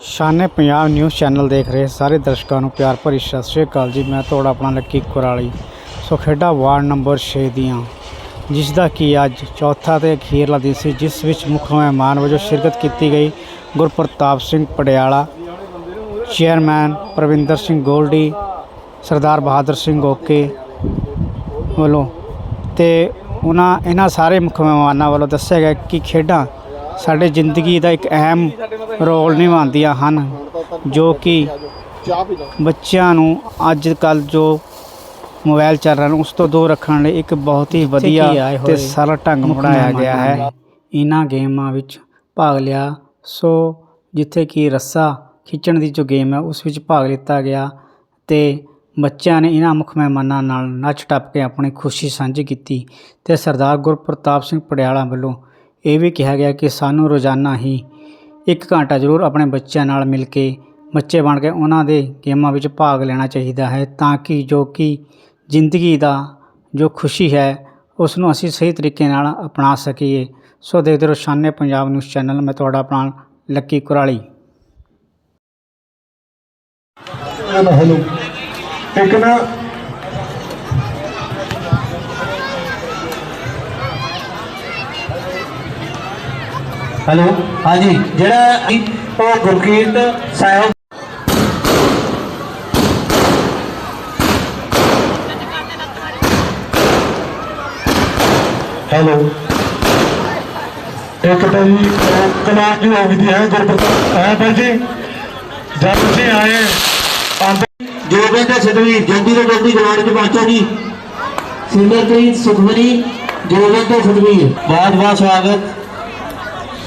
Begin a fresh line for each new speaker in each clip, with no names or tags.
Shane Punjab news channel ਦੇਖ ਰਹੇ ਸਾਰੇ ਦਰਸ਼ਕਾਂ ਨੂੰ ਪਿਆਰ ਭਰੀ ਸਤਿ ਸ਼੍ਰੀ ਅਕਾਲ ਜੀ। ਮੈਂ ਤੁਹਾਡਾ ਆਪਣਾ ਲੱਕੀ ਕੁਰਾਲੀ। ਸੋ ਖੇਡਾਂ ਵਾਰਡ ਨੰਬਰ 6 ਦੀਆਂ ਜਿਸ ਦਾ ਕੀ ਅੱਜ ਚੌਥਾ ਤੇ ਅਖੀਰਲਾ ਦਿਨ ਸੀ, ਜਿਸ ਵਿੱਚ ਮੁੱਖ ਮਹਿਮਾਨ ਵਜੋਂ ਸ਼ਿਰਕਤ ਕੀਤੀ ਗਈ Gurpartap Singh Patiala, chairman Parvinder Singh Goldie, Sardar Bahadur Singh okay ਵੱਲੋਂ। ਤੇ ਉਹਨਾਂ, ਇਹਨਾਂ ਸਾਰੇ ਮੁੱਖ ਮਹਿਮਾਨਾਂ ਵੱਲੋਂ ਦੱਸਿਆ ਗਿਆ ਕਿ ਖੇਡਾਂ ਸਾਡੇ ਜ਼ਿੰਦਗੀ ਦਾ ਇੱਕ ਅਹਿਮ ਰੋਲ ਨਿਭਾਉਂਦੀਆਂ ਹਨ ਜੋ ਕਿ ਬੱਚਿਆਂ ਨੂੰ ਅੱਜ ਕੱਲ ਜੋ ਮੋਬਾਈਲ ਚੱਲ ਰਹੇ ਨੇ ਉਸ ਤੋਂ ਦੂਰ ਰੱਖਣ ਲਈ ਇੱਕ ਬਹੁਤ ਹੀ ਵਧੀਆ ਤੇ ਸਰਲ ਢੰਗ ਬਣਾਇਆ ਗਿਆ ਹੈ। ਇਹਨਾਂ ਗੇਮਾਂ ਵਿੱਚ ਭਾਗ ਲਿਆ। ਸੋ ਜਿੱਥੇ ਕਿ ਰੱਸਾ ਖਿੱਚਣ ਦੀ ਜੋ ਗੇਮ ਹੈ ਉਸ ਵਿੱਚ ਭਾਗ ਲਿੱਤਾ ਗਿਆ ਤੇ ਬੱਚਿਆਂ ਨੇ ਇਹਨਾਂ ਮੁੱਖ ਮਹਿਮਾਨਾਂ ਨਾਲ ਨੱਚ ਟੱਪ ਕੇ ਆਪਣੀ ਖੁਸ਼ੀ ਸਾਂਝੀ ਕੀਤੀ ਤੇ ਸਰਦਾਰ ਗੁਰਪ੍ਰਤਾਪ ਸਿੰਘ ਪਟਿਆਲਾ ਵੱਲੋਂ ਇਹ ਵੀ ਕਿਹਾ ਗਿਆ ਕਿ ਸਾਨੂੰ ਰੋਜ਼ਾਨਾ ਹੀ ਇੱਕ ਘੰਟਾ ਜ਼ਰੂਰ ਆਪਣੇ ਬੱਚਿਆਂ ਨਾਲ ਮਿਲ ਕੇ ਬੱਚੇ ਬਣ ਕੇ ਉਹਨਾਂ ਦੇ ਗੇਮਾਂ ਵਿੱਚ ਭਾਗ ਲੈਣਾ ਚਾਹੀਦਾ ਹੈ ਤਾਂ ਕਿ ਜੋ ਕਿ ਜ਼ਿੰਦਗੀ ਦਾ ਜੋ ਖੁਸ਼ੀ ਹੈ ਉਸ ਨੂੰ ਅਸੀਂ ਸਹੀ ਤਰੀਕੇ ਨਾਲ ਅਪਣਾ ਸਕੀਏ। ਸੋ ਦੇਖਦੇ ਰਹੋ ਸ਼ਾਨੇ ਪੰਜਾਬ ਨਿਊਜ਼ ਚੈਨਲ, ਮੈਂ ਤੁਹਾਡਾ ਆਪਣਾ ਲੱਕੀ ਕੁਰਾਲੀ।
ਹੈਲੋ। ਇੱਕ ਨਾ
ਹੈਲੋ ਹਾਂਜੀ ਜਿਹੜਾ ਉਹ ਗੁਰਕੀਰਤ ਸਾਹਿਬ
ਹੈਲੋ ਇੱਕ ਤਾਂ ਜੀ ਕਲਾ ਕੀ ਹੋ ਗਈ ਹੈ ਗੁਰਪ੍ਰਤਾਪ ਹੈ ਭਾਈ ਜੀ ਜਦ ਤੁਸੀਂ ਆਏ ਆਂਦੇ
ਜੋਗਿੰਦਰ ਸਦਵੀਰ ਜਲਦੀ ਤੋਂ ਜਲਦੀ ਗਰਾਊਂਡ 'ਚ ਪਹੁੰਚੋ ਜੀ ਸਿੰਦਰਪ੍ਰੀਤ ਸੁਖਮਨੀ ਜੋਗਿੰਦਰ ਸਦਵੀਰ ਬਹੁਤ ਬਹੁਤ ਸਵਾਗਤ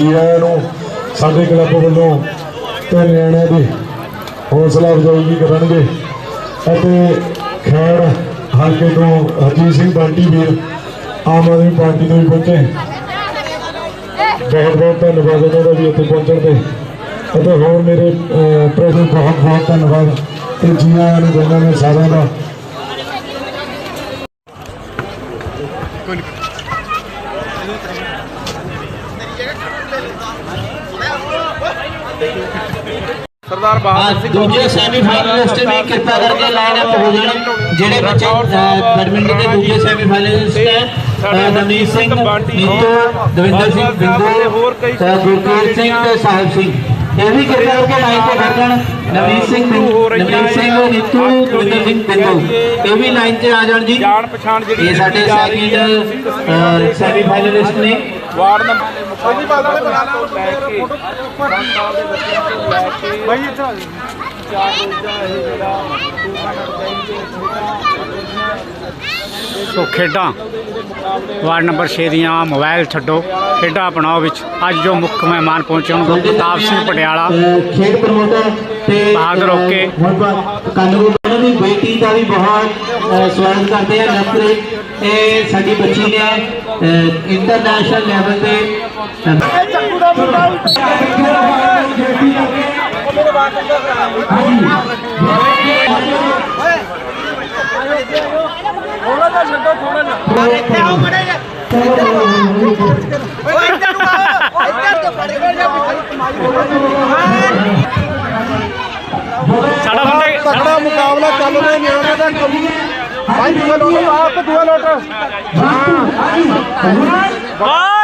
ਆਇਆਂ ਨੂੰ ਸਾਡੇ ਕਲੱਬ ਵੱਲੋਂ ਤੇ ਨਿਆਣਿਆਂ ਦੀ ਹੌਸਲਾ ਅਫਜ਼ਾਈ ਕਰਨਗੇ। ਅਤੇ ਖੈਰ ਹਲਕੇ ਤੋਂ ਹਰਜੀਤ ਸਿੰਘ ਬਾਂਟੀ ਵੀਰ ਆਮ ਆਦਮੀ ਪਾਰਟੀ ਤੋਂ ਵੀ ਪਹੁੰਚੇ। ਬਹੁਤ ਬਹੁਤ ਧੰਨਵਾਦ ਉਹਨਾਂ ਦਾ ਵੀ ਇੱਥੇ ਪਹੁੰਚਣ ਤੇ। ਅਤੇ ਹੋਰ ਮੇਰੇ ਪ੍ਰੈਜ਼ੈਂਟ ਬਹੁਤ ਬਹੁਤ ਧੰਨਵਾਦ। ਤੇ ਜੀ ਆਇਆਂ ਨੂੰ ਦੋਨਾਂ ਨੇ ਸਾਰਿਆਂ ਦਾ
ਸਰਦਾਰ ਬਹਾਦਰ
ਅੱਜ ਦੂਜੇ ਸੈਮੀਫਾਈਨਲਿਸਟ ਵੀ ਕਿਰਪਾ ਕਰਕੇ ਲਾਈਨ ਅਪ ਹੋ ਜਾਣ ਜਿਹੜੇ ਬੱਚੇ ਬੈਡਮਿੰਟਨ ਦੇ ਦੂਜੇ ਸੈਮੀਫਾਈਨਲਿਸਟ ਹੈ ਸਿੰਘ ਨੀਤੂ ਦਵਿੰਦਰ ਸਿੰਘ ਬਿੰਦੂ ਸਿੰਘ ਤੇ ਸਾਹਿਬ ਸਿੰਘ। ਇਹ ਵੀ ਕਿਰਪਾ ਕਰਕੇ ਲਾਈਨ ਤੇ ਖੜ ਜਾਣ ਸਿੰਘ ਬਿੰਦੂ ਨਵਨੀਤ ਸਿੰਘ ਨੀਤੂ ਦਵਿੰਦਰ ਸਿੰਘ ਬਿੰਦੂ। ਇਹ ਵੀ ਲਾਈਨ ਤੇ ਆ ਜਾਣ ਜੀ।
ਜਾਣ ਪਛਾਣ ਜਿਹੜੀ
ਇਹ ਸਾਡੇ ਸੈਕਿੰਡ ਸੈਮੀਫਾਈਨਲਿਸਟ ਨੇ।
ਵਾਰਡ ਨੰਬਰ ਮੁਖੀ ਬਾਦਲ ਬਣਾ ਲਓ ਲੈ ਕੇ ਪੰਜ ਸਾਲ ਦੇ ਬੱਚਿਆਂ ਤੋਂ ਲੈ ਕੇ ਬਈ ਇੱਥੇ ਚਾਰ ਰੋਜ਼ਾ ਇਹ ਜਿਹੜਾ ਟੂਰਨਾਮੈਂਟ ਚਾਹੀਦੇ
ਸੋ ਖੇਡਾਂ ਵਾਰਡ ਨੰਬਰ 6 ਦੀਆਂ ਮੋਬਾਈਲ ਛੱਡੋ ਖੇਡਾਂ ਅਪਣਾਓ ਵਿੱਚ। ਅੱਜ ਜੋ ਮੁੱਖ ਮਹਿਮਾਨ ਪਹੁੰਚੇ ਹਨ ਗੁਰਪ੍ਰਤਾਪ ਸਿੰਘ ਪਟਿਆਲਾ
ਖੇਡ ਪ੍ਰਮੋਟਰ ਤੇ
ਬਹਾਦਰ ਓਕੇ।
ਕਾਨੂੰਨ ਉਹਨਾਂ ਦੀ ਬੇਟੀ ਦਾ ਵੀ ਬਹੁਤ ਅਹ, ਸਵਾਗਤ ਕਰਦੇ ਆ ਨਵਪ੍ਰੀਤ ਤੇ ਸਾਡੀ ਬੱਚੀ ਨੇ ਇੰਟਰਨੈਸ਼ਨਲ ਲੈਵਲ ਤੇ
ਸਾਡਾ ਬੰਦੇ
ਤਕੜਾ ਮੁਕਾਬਲਾ ਚੱਲ ਰਿਹਾ ਨਿਆਣਿਆਂ ਦਾ ਭਾਈ ਦੂਆ ਲੋਟ ਆਪ ਦੂਆ ਲੋਟ।
ਵੀਰ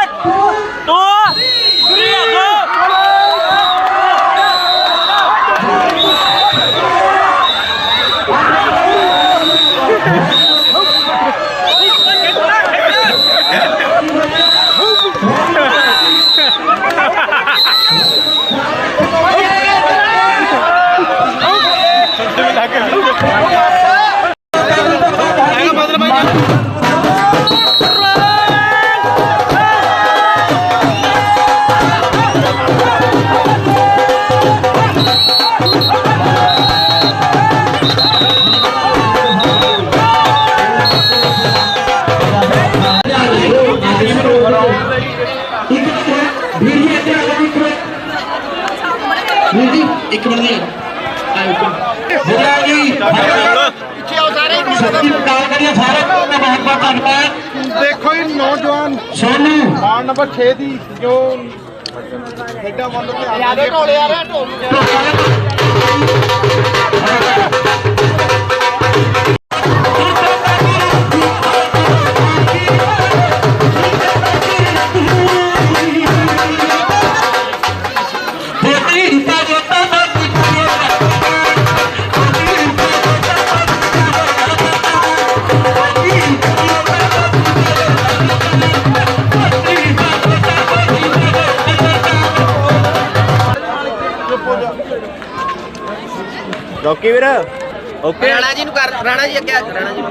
ਓਕੇ।
ਰਾਣਾ ਜੀ ਨੂੰ ਕਰ ਰਾਣਾ ਜੀ ਅੱਗੇ ਆ, ਰਾਣਾ ਜੀ।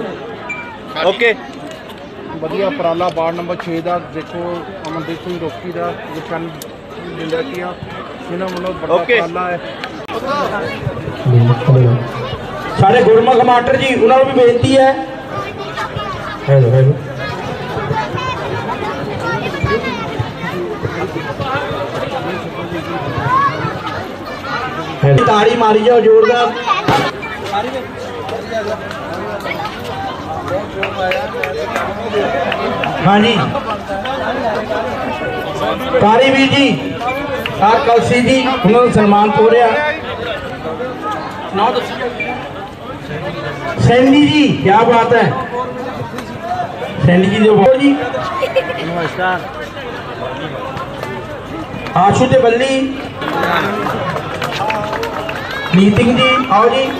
ਓਕੇ।
ਵਧੀਆ ਉਪਰਾਲਾ ਵਾਰਡ ਨੰਬਰ 6 ਦਾ ਦੇਖੋ ਅਮਨਦੀਪ ਸਿੰਘ ਰੋਕੀ ਦਾ ਗੁਸ਼ਨ ਜਿੰਦਰ ਕੀਆ ਇਹਨਾਂ ਵੱਲੋਂ ਵੱਡਾ
Okay.
ਉਪਰਾਲਾ ਹੈ।
ਸਾਡੇ ਗੁਰਮੁਖ ਮਾਸਟਰ ਜੀ ਉਹਨਾਂ ਨੂੰ ਵੀ ਬੇਨਤੀ ਹੈ।
Hello hello.
ਤਾੜੀ ਮਾਰੀ ਜਾਓ ਜ਼ੋਰਦਾਰ। ਹਾਂਜੀ ਤਾਰੀ ਵੀਰ ਜੀ ਆ ਕਲਸੀ ਜੀ ਉਹਨਾਂ ਨੂੰ ਸਨਮਾਨ ਹੋ ਰਿਹਾ ਨਾਮ ਦੱਸੋ ਸੈਂਡੀ ਜੀ ਕੀ ਬਾਤ ਹੈ ਸੈਂਡੀ ਜੀ ਦੇ ਬਹੁਤ ਜੀ ਨਮਸਕਾਰ ਆਸ਼ੂ ਤੇ ਬੱਲੀ ਨੀਤਿੰਗ ਜੀ ਆਓ ਜੀ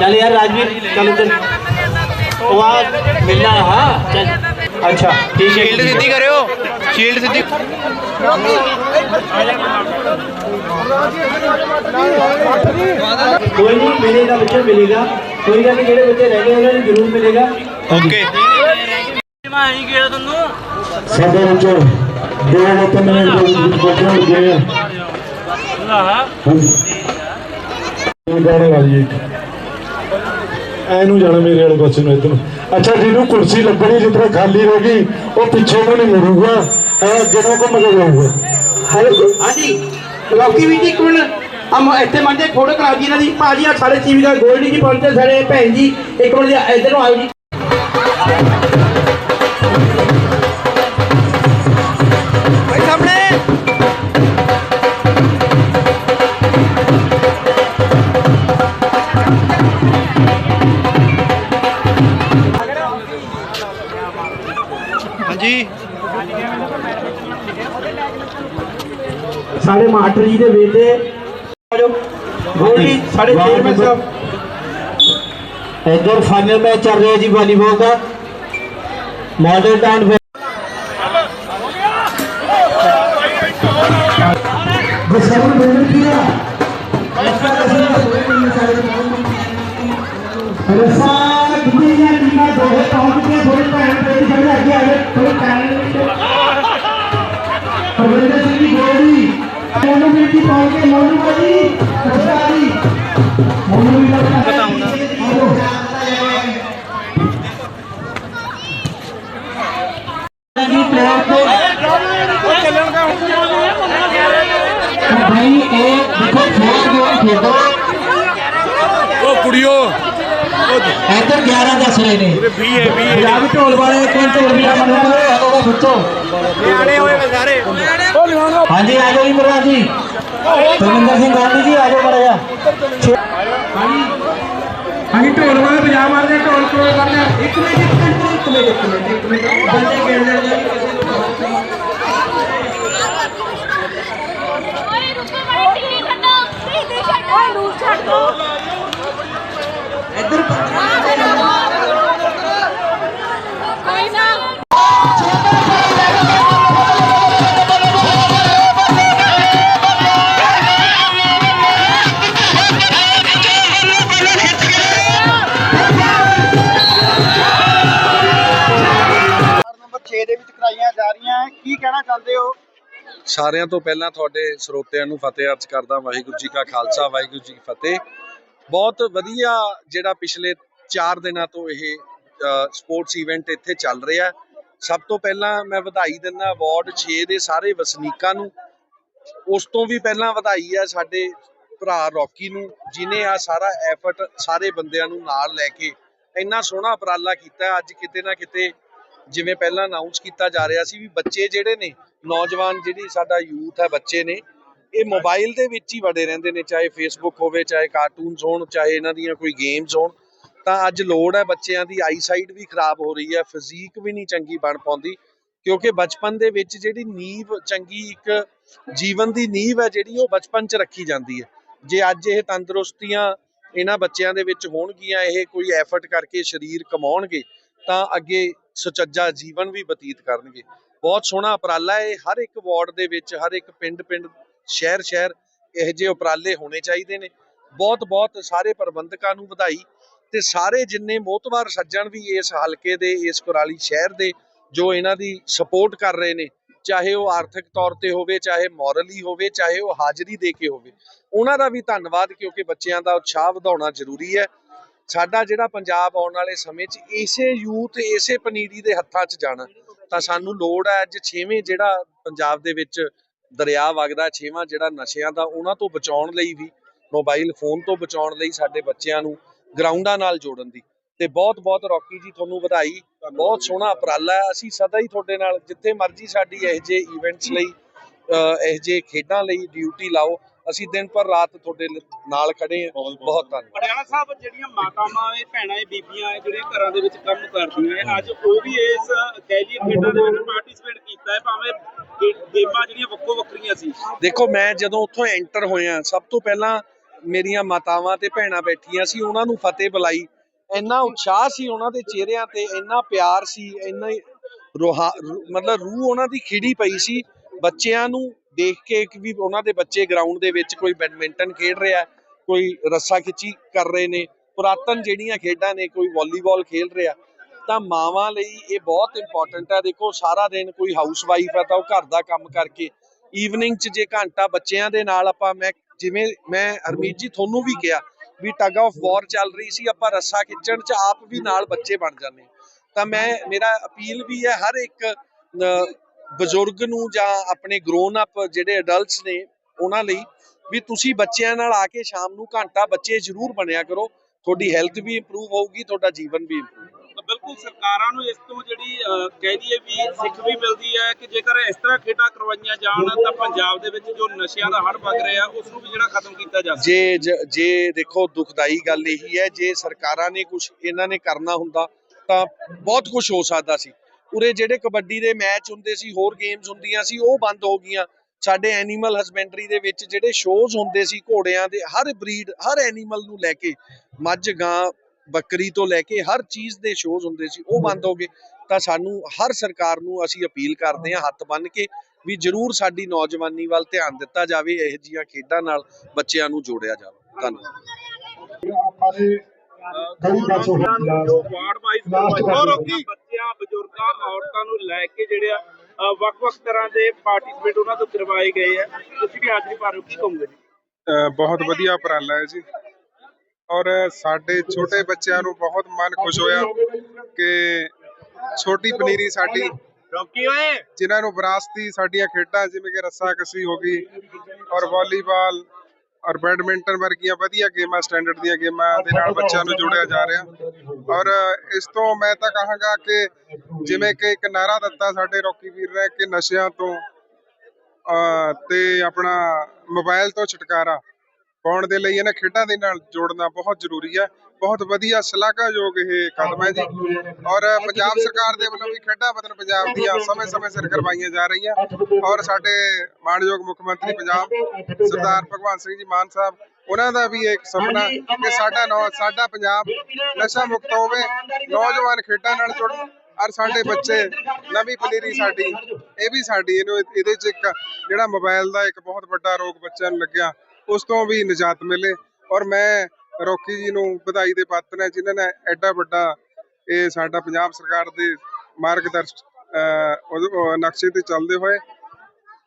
चल यार राजवीर चल उधर। वहाँ मिलना है हाँ? चल। अच्छा ठीक है।
शील्ड सिद्धि करे हो? शील्ड सिद्धि
कोई नहीं मिलेगा बच्चे मिलेगा। कोई गल नहीं जेडे बच्चे रह गए उन्हें ज़रूर मिलेगा।
ओके।
सदर चोर ਦੋ ਵਤਨ ਨੇ ਬੱਚੇ ਗਏ ਆ ਹਾਂਜੀ ਇਹ ਗਾਣੇ ਵਾਲੀ ਇੱਕ ਐਨੂੰ ਜਾਣਾ ਮੇਰੇ ਵਾਲੇ ਪਾਸੇ ਨੂੰ ਇੱਧਰ ਨੂੰ। ਅੱਛਾ, ਜਿਹਨੂੰ ਕੁਰਸੀ ਲੱਭਣੀ ਜਿਸ ਤਰ੍ਹਾਂ ਖਾਲੀ ਰਹਿ ਗਈ, ਉਹ ਪਿੱਛੇ ਨੂੰ ਨਹੀਂ ਮੁੜੂਗਾ। ਇਹ ਅੱਗੇ ਨੂੰ ਘੁੰਮ ਕੇ ਜਾਊਗਾ।
ਹੈਲੋ ਹਾਂਜੀ। ਰੌਕੀ ਵੀ ਜੀ, ਇੱਕ ਮਿੰਟ। ਹਮ ਇੱਥੇ ਮੰਦੇ ਫੋਟੋ ਕਰਾ ਜੀ ਇਹਨਾਂ ਦੀ। ਭਾਜੀ ਆ ਸਾਡੇ ਟੀਵੀ ਦਾ ਗੋਲਡੀ ਜੀ ਪਹੁੰਚੇ, ਸਾਡੇ ਭੈਣ ਜੀ। ਇੱਕ ਮਿੰਟ ਜੀ, ਇੱਧਰ ਨੂੰ ਆਓ ਜੀ। ਸਾਡੇ ਮਾਸਟਰ ਜੀ ਦੇ ਬੇਟੇ ਗੋਲਡੀ ਸਾਡੇ ਚੇਅਰਮੈਨ ਸਾਹਿਬ ਇਧਰ ਫਾਈਨਲ ਮੈਚ
ਚੱਲ ਰਿਹਾ ਜੀ
ਵਾਲੀਬਾਲ ਦਾ ਮਾਡਲ ਟਾਊਨ ਗੁਸਰ ਬਣ ਗਿਆ ਰਸਾ ਬੇਟੀ ਪਹੁੰਚ ਕੇ ਮੋਨੂ ਬਾਜੀ ਜੀ ਮੋਨੂ ਵੀ ਲੱਗਦਾ ਬਤਾਉਣਾ ਜੀ ਪਲੇਅਰ ਤੇ। ਭਾਈ ਇਹ ਦੇਖੋ ਫੋਰ ਗੋਲ ਖੇਡੋ।
ਉਹ ਕੁੜੀਓ।
ਇੱਧਰ 11 ਦੱਸ ਰਹੇ ਨੇ। ਪੰਜਾਬ ਢੋਲ ਵਾਲੇ ਕੋਲ ਢੋਲ ਵੀ ਆ ਮੰਨੋ ਉਹਦਾ ਪੁੱਛੋ
ਨਿਆਣੇ ਹੋਏ ਸਾਰੇ।
ਹਾਂਜੀ ਆ ਜਾਓ ਜੀ ਪ੍ਰਧਾਨ ਜੀ। ਤਰਮਿੰਦਰ ਸਿੰਘ ਗਾਂਧੀ ਜੀ ਆ ਜਾਓ ਮੜਾ ਜਾ ਹਾਂਜੀ ਹਾਂਜੀ ਢੋਲ ਵਾਲੇ ਪੰਜਾਬ ਮਾਰਦੇ ਢੋਲ ਕੋਲ ਕਰਦੇ ਇੱਕ ਮਿੰਟ ਇੱਕ ਮਿੰਟ ਇੱਕ ਮਿੰਟ ਇੱਕ ਮਿੰਟ ਇੱਕ ਮਿੰਟ ਬੰਦੇ ਖੇਡਦੇ ਨੇ
ਓਏ ਰੁਕੋ
ਸਾਰਿਆਂ ਤੋਂ ਪਹਿਲਾਂ ਤੁਹਾਡੇ ਸਰੋਤਿਆਂ ਨੂੰ ਫਤਿਹ ਅਰਜ਼ ਕਰਦਾ ਵਾਹਿਗੁਰੂ ਜੀ ਕਾ ਖਾਲਸਾ, ਵਾਹਿਗੁਰੂ ਜੀ ਕੀ ਫਤਿਹ। ਬਹੁਤ ਵਧੀਆ ਜਿਹੜਾ ਪਿਛਲੇ 4 ਦਿਨਾਂ ਤੋਂ ਇਹ ਸਪੋਰਟਸ ਇਵੈਂਟ ਇੱਥੇ ਚੱਲ ਰਿਹਾ। ਸਭ ਤੋਂ ਪਹਿਲਾਂ ਮੈਂ ਵਧਾਈ ਦਿੰਦਾ ਵਾਰਡ 6 ਦੇ ਸਾਰੇ ਵਸਨੀਕਾਂ ਨੂੰ। ਉਸ ਤੋਂ ਵੀ ਪਹਿਲਾਂ ਵਧਾਈ ਹੈ ਸਾਡੇ ਭਰਾ ਰੌਕੀ ਨੂੰ, ਜਿਨੇ ਆ ਸਾਰਾ ਐਫਰਟ ਸਾਰੇ ਬੰਦਿਆਂ ਨੂੰ ਨਾਲ ਲੈ ਕੇ ਇੰਨਾ ਸੋਹਣਾ ਉਪਰਾਲਾ ਕੀਤਾ। ਅੱਜ ਕਿਤੇ ਨਾ ਕਿਤੇ ਜਿਵੇਂ ਪਹਿਲਾਂ ਅਨਾਉਂਸ ਕੀਤਾ ਜਾ ਰਿਹਾ ਸੀ ਵੀ ਬੱਚੇ ਜਿਹੜੇ ਨੇ ਨੌਜਵਾਨ ਜਿਹੜੀ ਸਾਡਾ ਯੂਥ ਹੈ, ਬੱਚੇ ਨੇ, ਇਹ ਮੋਬਾਈਲ ਦੇ ਵਿੱਚ ਹੀ ਵੜੇ ਰਹਿੰਦੇ ਨੇ, ਚਾਹੇ ਫੇਸਬੁੱਕ ਹੋਵੇ, ਚਾਹੇ ਕਾਰਟੂਨਸ ਹੋਣ, ਚਾਹੇ ਇਹਨਾਂ ਦੀਆਂ ਕੋਈ ਗੇਮਸ ਹੋਣ, ਤਾਂ ਅੱਜ ਲੋੜ ਹੈ ਬੱਚਿਆਂ ਦੀ ਆਈਸਾਈਟ ਵੀ ਖਰਾਬ ਹੋ ਰਹੀ ਹੈ ਫਿਜ਼ੀਕ ਵੀ ਨਹੀਂ ਚੰਗੀ ਬਣ ਪਾਉਂਦੀ, ਕਿਉਂਕਿ ਬਚਪਨ ਦੇ ਵਿੱਚ ਜਿਹੜੀ ਨੀਂਵ ਚੰਗੀ ਇੱਕ ਜੀਵਨ ਦੀ ਨੀਂਵ ਹੈ ਜਿਹੜੀ, ਉਹ ਬਚਪਨ 'ਚ ਰੱਖੀ ਜਾਂਦੀ ਹੈ। ਜੇ ਅੱਜ ਇਹ ਤੰਦਰੁਸਤੀਆਂ ਇਹਨਾਂ ਬੱਚਿਆਂ ਦੇ ਵਿੱਚ ਹੋਣਗੀਆਂ, ਇਹ ਕੋਈ ਐਫਰਟ ਕਰਕੇ ਸਰੀਰ ਕਮਾਉਣਗੇ, ਤਾਂ ਅੱਗੇ ਸੁਚੱਜਾ ਜੀਵਨ ਵੀ ਬਤੀਤ ਕਰਨਗੇ। ਬਹੁਤ ਸੋਹਣਾ ਉਪਰਾਲਾ ਹੈ। ਹਰ ਇੱਕ ਵਾਰਡ ਦੇ ਵਿੱਚ, ਹਰ ਇੱਕ ਪਿੰਡ ਪਿੰਡ, ਸ਼ਹਿਰ ਸ਼ਹਿਰ ਇਹੋ ਜਿਹੇ ਉਪਰਾਲੇ ਹੋਣੇ ਚਾਹੀਦੇ ਨੇ। ਬਹੁਤ ਬਹੁਤ ਸਾਰੇ ਪ੍ਰਬੰਧਕਾਂ ਨੂੰ ਵਧਾਈ ਤੇ ਸਾਰੇ ਜਿੰਨੇ ਮੋਤਵਾਰ ਸੱਜਣ ਵੀ ਇਸ ਹਲਕੇ ਦੇ, ਇਸ ਕੁਰਾਲੀ ਸ਼ਹਿਰ ਦੇ ਜੋ ਇਹਨਾਂ ਦੀ ਸਪੋਰਟ ਕਰ ਰਹੇ ਨੇ, ਚਾਹੇ ਉਹ ਆਰਥਿਕ ਤੌਰ ਤੇ ਹੋਵੇ, ਚਾਹੇ ਮੋਰਲੀ ਹੋਵੇ, ਚਾਹੇ ਉਹ ਹਾਜ਼ਰੀ ਦੇ ਕੇ ਹੋਵੇ, ਉਹਨਾਂ ਦਾ ਵੀ ਧੰਨਵਾਦ ਕਿਉਂਕਿ ਬੱਚਿਆਂ ਦਾ ਉਤਸ਼ਾਹ ਵਧਾਉਣਾ ਜ਼ਰੂਰੀ ਹੈ। ਸਾਡਾ ਜਿਹੜਾ ਪੰਜਾਬ ਆਉਣ ਵਾਲੇ ਸਮੇਂ 'ਚ ਇਸੇ ਯੂਥ, ਇਸੇ ਪਨੀਰੀ ਦੇ ਹੱਥਾਂ 'ਚ ਜਾਣਾ। ਤਾਂ ਸਾਨੂੰ ਲੋੜ ਹੈ ਅੱਜ ਛੇਵੇਂ ਜਿਹੜਾ ਪੰਜਾਬ ਦੇ ਵਿੱਚ ਦਰਿਆ ਵਗਦਾ ਛੇਵਾਂ ਜਿਹੜਾ ਨਸ਼ਿਆਂ ਦਾ ਉਹਨਾਂ ਤੋਂ ਬਚਾਉਣ ਲਈ ਵੀ ਮੋਬਾਈਲ ਫੋਨ ਤੋਂ ਬਚਾਉਣ ਲਈ ਸਾਡੇ ਬੱਚਿਆਂ ਨੂੰ ਗਰਾਊਂਡਾਂ ਨਾਲ ਜੋੜਨ ਦੀ। ਤੇ ਬਹੁਤ ਬਹੁਤ ਰੌਕੀ ਜੀ ਤੁਹਾਨੂੰ ਵਧਾਈ। ਬਹੁਤ ਸੋਹਣਾ ਉਪਰਾਲਾ ਹੈ। ਅਸੀਂ ਸਦਾ ਹੀ ਤੁਹਾਡੇ ਨਾਲ ਜਿੱਥੇ ਮਰਜ਼ੀ ਸਾਡੀ ਇਹੋ ਜਿਹੇ ਇਵੈਂਟਸ ਲਈ ਇਹੋ ਜਿਹੇ ਖੇਡਾਂ ਲਈ ਡਿਊਟੀ ਲਾਓ। ਅਸੀਂ ਦਿਨ ਪਰ ਰਾਤ ਤੁਹਾਡੇ ਨਾਲ ਖੜੇ ਹਾਂ। ਬਹੁਤ ਧੰਨਵਾਦ।
ਪਟਿਆਲਾ ਸਾਹਿਬ ਜਿਹੜੀਆਂ ਮਾਤਾਵਾਂ ਇਹ ਭੈਣਾਂ ਇਹ ਬੀਬੀਆਂ ਇਹ ਜਿਹੜੀਆਂ ਘਰਾਂ ਦੇ ਵਿੱਚ ਕੰਮ ਕਰਦੀਆਂ ਇਹ ਅੱਜ ਉਹ ਵੀ ਇਸ ਕੈਜੀ ਖੇਡਾਂ ਦੇ ਵਿੱਚ ਪਾਰਟਿਸਿਪੇਟ ਕੀਤਾ ਹੈ ਭਾਵੇਂ ਗੇਮਾਂ ਜਿਹੜੀਆਂ ਵੱਖੋ ਵੱਖਰੀਆਂ ਸੀ।
ਦੇਖੋ ਮੈਂ ਜਦੋਂ ਉੱਥੋਂ ਐਂਟਰ ਹੋਇਆ ਸਭ ਤੋਂ ਪਹਿਲਾਂ ਮੇਰੀਆਂ ਮਾਤਾਵਾਂ ਤੇ ਭੈਣਾਂ ਬੈਠੀਆਂ ਸੀ ਉਹਨਾਂ ਨੂੰ ਫਤਿਹ ਬੁਲਾਈ। ਇੰਨਾ ਉਤਸ਼ਾਹ ਸੀ ਉਹਨਾਂ ਦੇ ਚਿਹਰਿਆਂ ਤੇ ਇੰਨਾ ਪਿਆਰ ਸੀ ਇੰਨਾ ਰੋਹਾ ਮਤਲਬ ਰੂਹ ਉਹਨਾਂ ਦੀ ਖਿੜੀ ਪਈ ਸੀ। ਬੱਚਿਆਂ ਨੂੰ ਦੇਖ ਕੇ ਕਿ ਵੀ ਉਹਨਾਂ ਦੇ ਬੱਚੇ ਗਰਾਊਂਡ ਦੇ ਵਿੱਚ ਕੋਈ ਬੈਡਮਿੰਟਨ ਖੇਡ ਰਿਹਾ ਕੋਈ ਰੱਸਾ ਖਿੱਚੀ ਕਰ ਰਹੇ ਨੇ, ਪੁਰਾਤਨ ਜਿਹੜੀਆਂ ਖੇਡਾਂ ਨੇ, ਕੋਈ ਵਾਲੀਬਾਲ ਖੇਡ ਰਿਹਾ, ਤਾਂ ਮਾਵਾਂ ਲਈ ਇਹ ਬਹੁਤ ਇੰਪੋਰਟੈਂਟ ਹੈ। ਦੇਖੋ, ਸਾਰਾ ਦਿਨ ਕੋਈ ਹਾਊਸ ਵਾਈਫ ਹੈ ਤਾਂ ਉਹ ਘਰ ਦਾ ਕੰਮ ਕਰਕੇ ਈਵਨਿੰਗ 'ਚ ਜੇ ਘੰਟਾ ਬੱਚਿਆਂ ਦੇ ਨਾਲ ਆਪਾਂ ਮੈਂ ਜਿਵੇਂ ਮੈਂ ਹਰਮੀਤ ਜੀ ਤੁਹਾਨੂੰ ਵੀ ਕਿਹਾ ਵੀ ਟਗ ਆਫ ਵਾਰ ਚੱਲ ਰਹੀ ਸੀ, ਆਪਾਂ ਰੱਸਾ ਖਿੱਚਣ 'ਚ ਆਪ ਵੀ ਨਾਲ ਬੱਚੇ ਬਣ ਜਾਂਦੇ ਤਾਂ ਮੈਂ, ਮੇਰਾ ਅਪੀਲ ਵੀ ਹੈ ਹਰ ਇੱਕ ਬਜ਼ੁਰਗ ਨੂੰ ਜਾਂ ਆਪਣੇ ਗਰੋਨ ਅਪ ਜਿਹੜੇ ਅਡਲਟਸ ਨੇ ਉਹਨਾਂ ਲਈ ਵੀ ਤੁਸੀਂ ਬੱਚਿਆਂ ਨਾਲ ਆ ਕੇ ਸ਼ਾਮ ਨੂੰ ਘੰਟਾ ਬੱਚੇ ਜ਼ਰੂਰ ਬਣਿਆ ਕਰੋ ਤੁਹਾਡੀ ਹੈਲਥ ਵੀ ਇੰਪਰੂਵ ਹੋਊਗੀ ਤੁਹਾਡਾ ਜੀਵਨ ਵੀ
ਬਿਲਕੁਲ ਸਰਕਾਰਾਂ ਨੂੰ ਇਸ ਤੋਂ ਜਿਹੜੀ ਕਹਿ ਦਈਏ ਵੀ ਸਿੱਖ ਵੀ ਮਿਲਦੀ ਹੈ ਕਿ ਜੇਕਰ ਇਸ ਤਰ੍ਹਾਂ ਖੇਡਾਂ ਕਰਵਾਈਆਂ ਜਾਣ ਤਾਂ ਪੰਜਾਬ ਦੇ ਵਿੱਚ ਜੋ ਨਸ਼ਿਆਂ ਦਾ ਹੜ ਵਗ ਰਿਹਾ ਉਸ ਨੂੰ ਵੀ ਜਿਹੜਾ ਖਤਮ ਕੀਤਾ ਜੇ
ਜ- ਜੇ ਦੇਖੋ ਦੁਖਦਾਈ ਗੱਲ ਇਹੀ ਹੈ ਜੇ ਸਰਕਾਰਾਂ ਨੇ ਕੁਝ ਇਹਨਾਂ ਨੇ ਕਰਨਾ ਹੁੰਦਾ ਤਾਂ ਬਹੁਤ ਕੁਝ ਹੋ ਸਕਦਾ ਸੀ। ਉਰੇ ਜਿਹੜੇ ਕਬੱਡੀ ਦੇ ਮੈਚ ਹੁੰਦੇ ਸੀ, ਹੋਰ ਗੇਮਸ ਹੁੰਦੀਆਂ ਸੀ, ਉਹ ਬੰਦ ਹੋ ਗਈਆਂ। ਸਾਡੇ ਐਨੀਮਲ ਹਸਬੈਂਡਰੀ ਦੇ ਵਿੱਚ ਜਿਹੜੇ ਸ਼ੋਜ਼ ਹੁੰਦੇ ਸੀ ਘੋੜਿਆਂ ਦੇ, ਹਰ ਬਰੀਡ ਹਰ ਐਨੀਮਲ ਨੂੰ ਲੈ ਕੇ, ਮੱਝ, ਗਾਂ, ਬੱਕਰੀ ਤੋਂ ਲੈ ਕੇ ਹਰ ਚੀਜ਼ ਦੇ ਸ਼ੋਜ਼ ਹੁੰਦੇ ਸੀ, ਉਹ ਬੰਦ ਹੋ ਗਏ। ਤਾਂ ਸਾਨੂੰ ਹਰ ਸਰਕਾਰ ਨੂੰ ਅਸੀਂ ਅਪੀਲ ਕਰਦੇ ਹਾਂ, ਹੱਥ ਬੰਨ੍ਹ ਕੇ ਵੀ ਜਰੂਰ ਸਾਡੀ ਨੌਜਵਾਨੀ ਵੱਲ ਧਿਆਨ ਦਿੱਤਾ ਜਾਵੇ, ਇਹੋ ਜਿਹੀਆਂ ਖੇਡਾਂ ਨਾਲ ਬੱਚਿਆਂ ਨੂੰ ਜੋੜਿਆ ਜਾਵੇ। ਧੰਨਵਾਦ।
ਕਈ ਪਾਸੋਂ
ਜੋ ਵਾਰਡ ਵਾਈਜ਼ ਬੱਚਿਆਂ ਬਜ਼ੁਰਗਾਂ ਔਰਤਾਂ ਨੂੰ ਲੈ ਕੇ ਜਿਹੜੇ ਆ ਵੱਖ-ਵੱਖ ਤਰ੍ਹਾਂ ਦੇ ਪਾਰਟਿਸਿਪੇਟ ਉਹਨਾਂ ਤੋਂ ਕਰਵਾਏ ਗਏ ਆ। ਤੁਸੀਂ ਵੀ ਹਾਜ਼ਰੀ ਭਰ ਕੀ ਕਹੋਗੇ ਜੀ?
ਬਹੁਤ ਵਧੀਆ ਉਪਰਾਲਾ ਹੈ ਜੀ। ਔਰ ਸਾਡੇ ਛੋਟੇ ਬੱਚਿਆਂ ਨੂੰ ਬਹੁਤ ਮਨ ਖੁਸ਼ ਹੋਇਆ ਕਿ ਛੋਟੀ ਪਨੀਰੀ ਸਾਡੀ
ਰੋਕੀ ਓਏ।
ਜਿਨ੍ਹਾਂ ਨੂੰ ਵਿਰਾਸਤੀ ਸਾਡੀਆਂ ਖੇਡਾਂ ਜਿਵੇਂ ਕਿ ਰੱਸਾ ਕਸੀ ਹੋ ਗਈ ਔਰ ਵਾਲੀਬਾਲ ਔਰ ਬੈਡਮਿੰਟਨ ਵਰਗੀਆਂ ਵਧੀਆ ਗੇਮਾਂ ਸਟੈਂਡਰਡ ਦੀਆਂ ਗੇਮਾਂ ਦੇ ਨਾਲ ਬੱਚਿਆਂ ਨੂੰ ਜੋੜਿਆ ਜਾ ਰਿਹਾ। ਔਰ ਇਸ ਤੋਂ ਮੈਂ ਤਾਂ ਕਹਾਂਗਾ ਕਿ ਜਿਵੇਂ ਕਿ ਇੱਕ ਨਾਰਾ ਦਿੱਤਾ ਸਾਡੇ ਰੌਕੀ ਵੀਰ ਨੇ ਕਿ ਨਸ਼ਿਆਂ ਤੋਂ ਅ, ਤੇ ਆਪਣਾ ਮੋਬਾਈਲ ਤੋਂ ਛੁਟਕਾਰਾ ਪਾਉਣ ਦੇ ਲਈ ਇਹਨਾਂ ਖੇਡਾਂ ਦੇ ਨਾਲ ਜੋੜਨਾ ਬਹੁਤ ਜ਼ਰੂਰੀ ਹੈ। ਬਹੁਤ ਵਧੀਆ ਸ਼ਲਾਘਾਯੋਗ ਇਹ ਕਦਮ ਹੈ ਜੀ। ਔਰ ਪੰਜਾਬ ਸਰਕਾਰ ਦੇ ਵੱਲੋਂ ਵੀ ਖੇਡਾਂ ਵਤਨ ਪੰਜਾਬ ਦੀਆਂ ਸਮੇਂ-ਸਮੇਂ ਸਿਰ ਕਰਵਾਈਆਂ ਜਾ ਰਹੀਆਂ। ਔਰ ਸਾਡੇ ਮਾਨਯੋਗ ਮੁੱਖ ਮੰਤਰੀ ਪੰਜਾਬ ਸਰਦਾਰ ਭਗਵੰਤ ਸਿੰਘ ਜੀ ਮਾਨ ਸਾਹਿਬ ਉਹਨਾਂ ਦਾ ਵੀ ਇੱਕ ਸੁਪਨਾ ਕਿ ਸਾਡਾ ਨੌ ਸਾਡਾ ਪੰਜਾਬ ਨਸ਼ਾ ਮੁਕਤ ਹੋਵੇ ਨੌਜਵਾਨ ਖੇਡਾਂ ਨਾਲ ਜੁੜਨ। ਔਰ ਸਾਡੇ ਬੱਚੇ ਨਵੀਂ ਪਨੀਰੀ ਸਾਡੀ ਇਹ ਵੀ ਸਾਡੀ ਇਹਨੂੰ ਇਹਦੇ ਚ ਇੱਕ ਜਿਹੜਾ ਮੋਬਾਈਲ ਦਾ ਇੱਕ ਬਹੁਤ ਵੱਡਾ ਰੋਗ ਬੱਚਿਆਂ ਨੂੰ ਲੱਗਿਆ ਉਸ ਤੋਂ ਵੀ ਨਿਜਾਤ ਮਿਲੇ। ਔਰ ਮੈਂ ਰੋਕੀ ਜੀ ਨੂੰ ਵਧਾਈ ਦੇ ਪਾਤਰ ਹਾਂ ਜਿਨ੍ਹਾਂ ਨੇ ਐਡਾ ਵੱਡਾ ਇਹ ਸਾਡਾ ਪੰਜਾਬ ਸਰਕਾਰ ਦੇ ਮਾਰਗਦਰਸ਼ ਨਕਸ਼ੇ ਤੇ ਚੱਲਦੇ ਹੋਏ,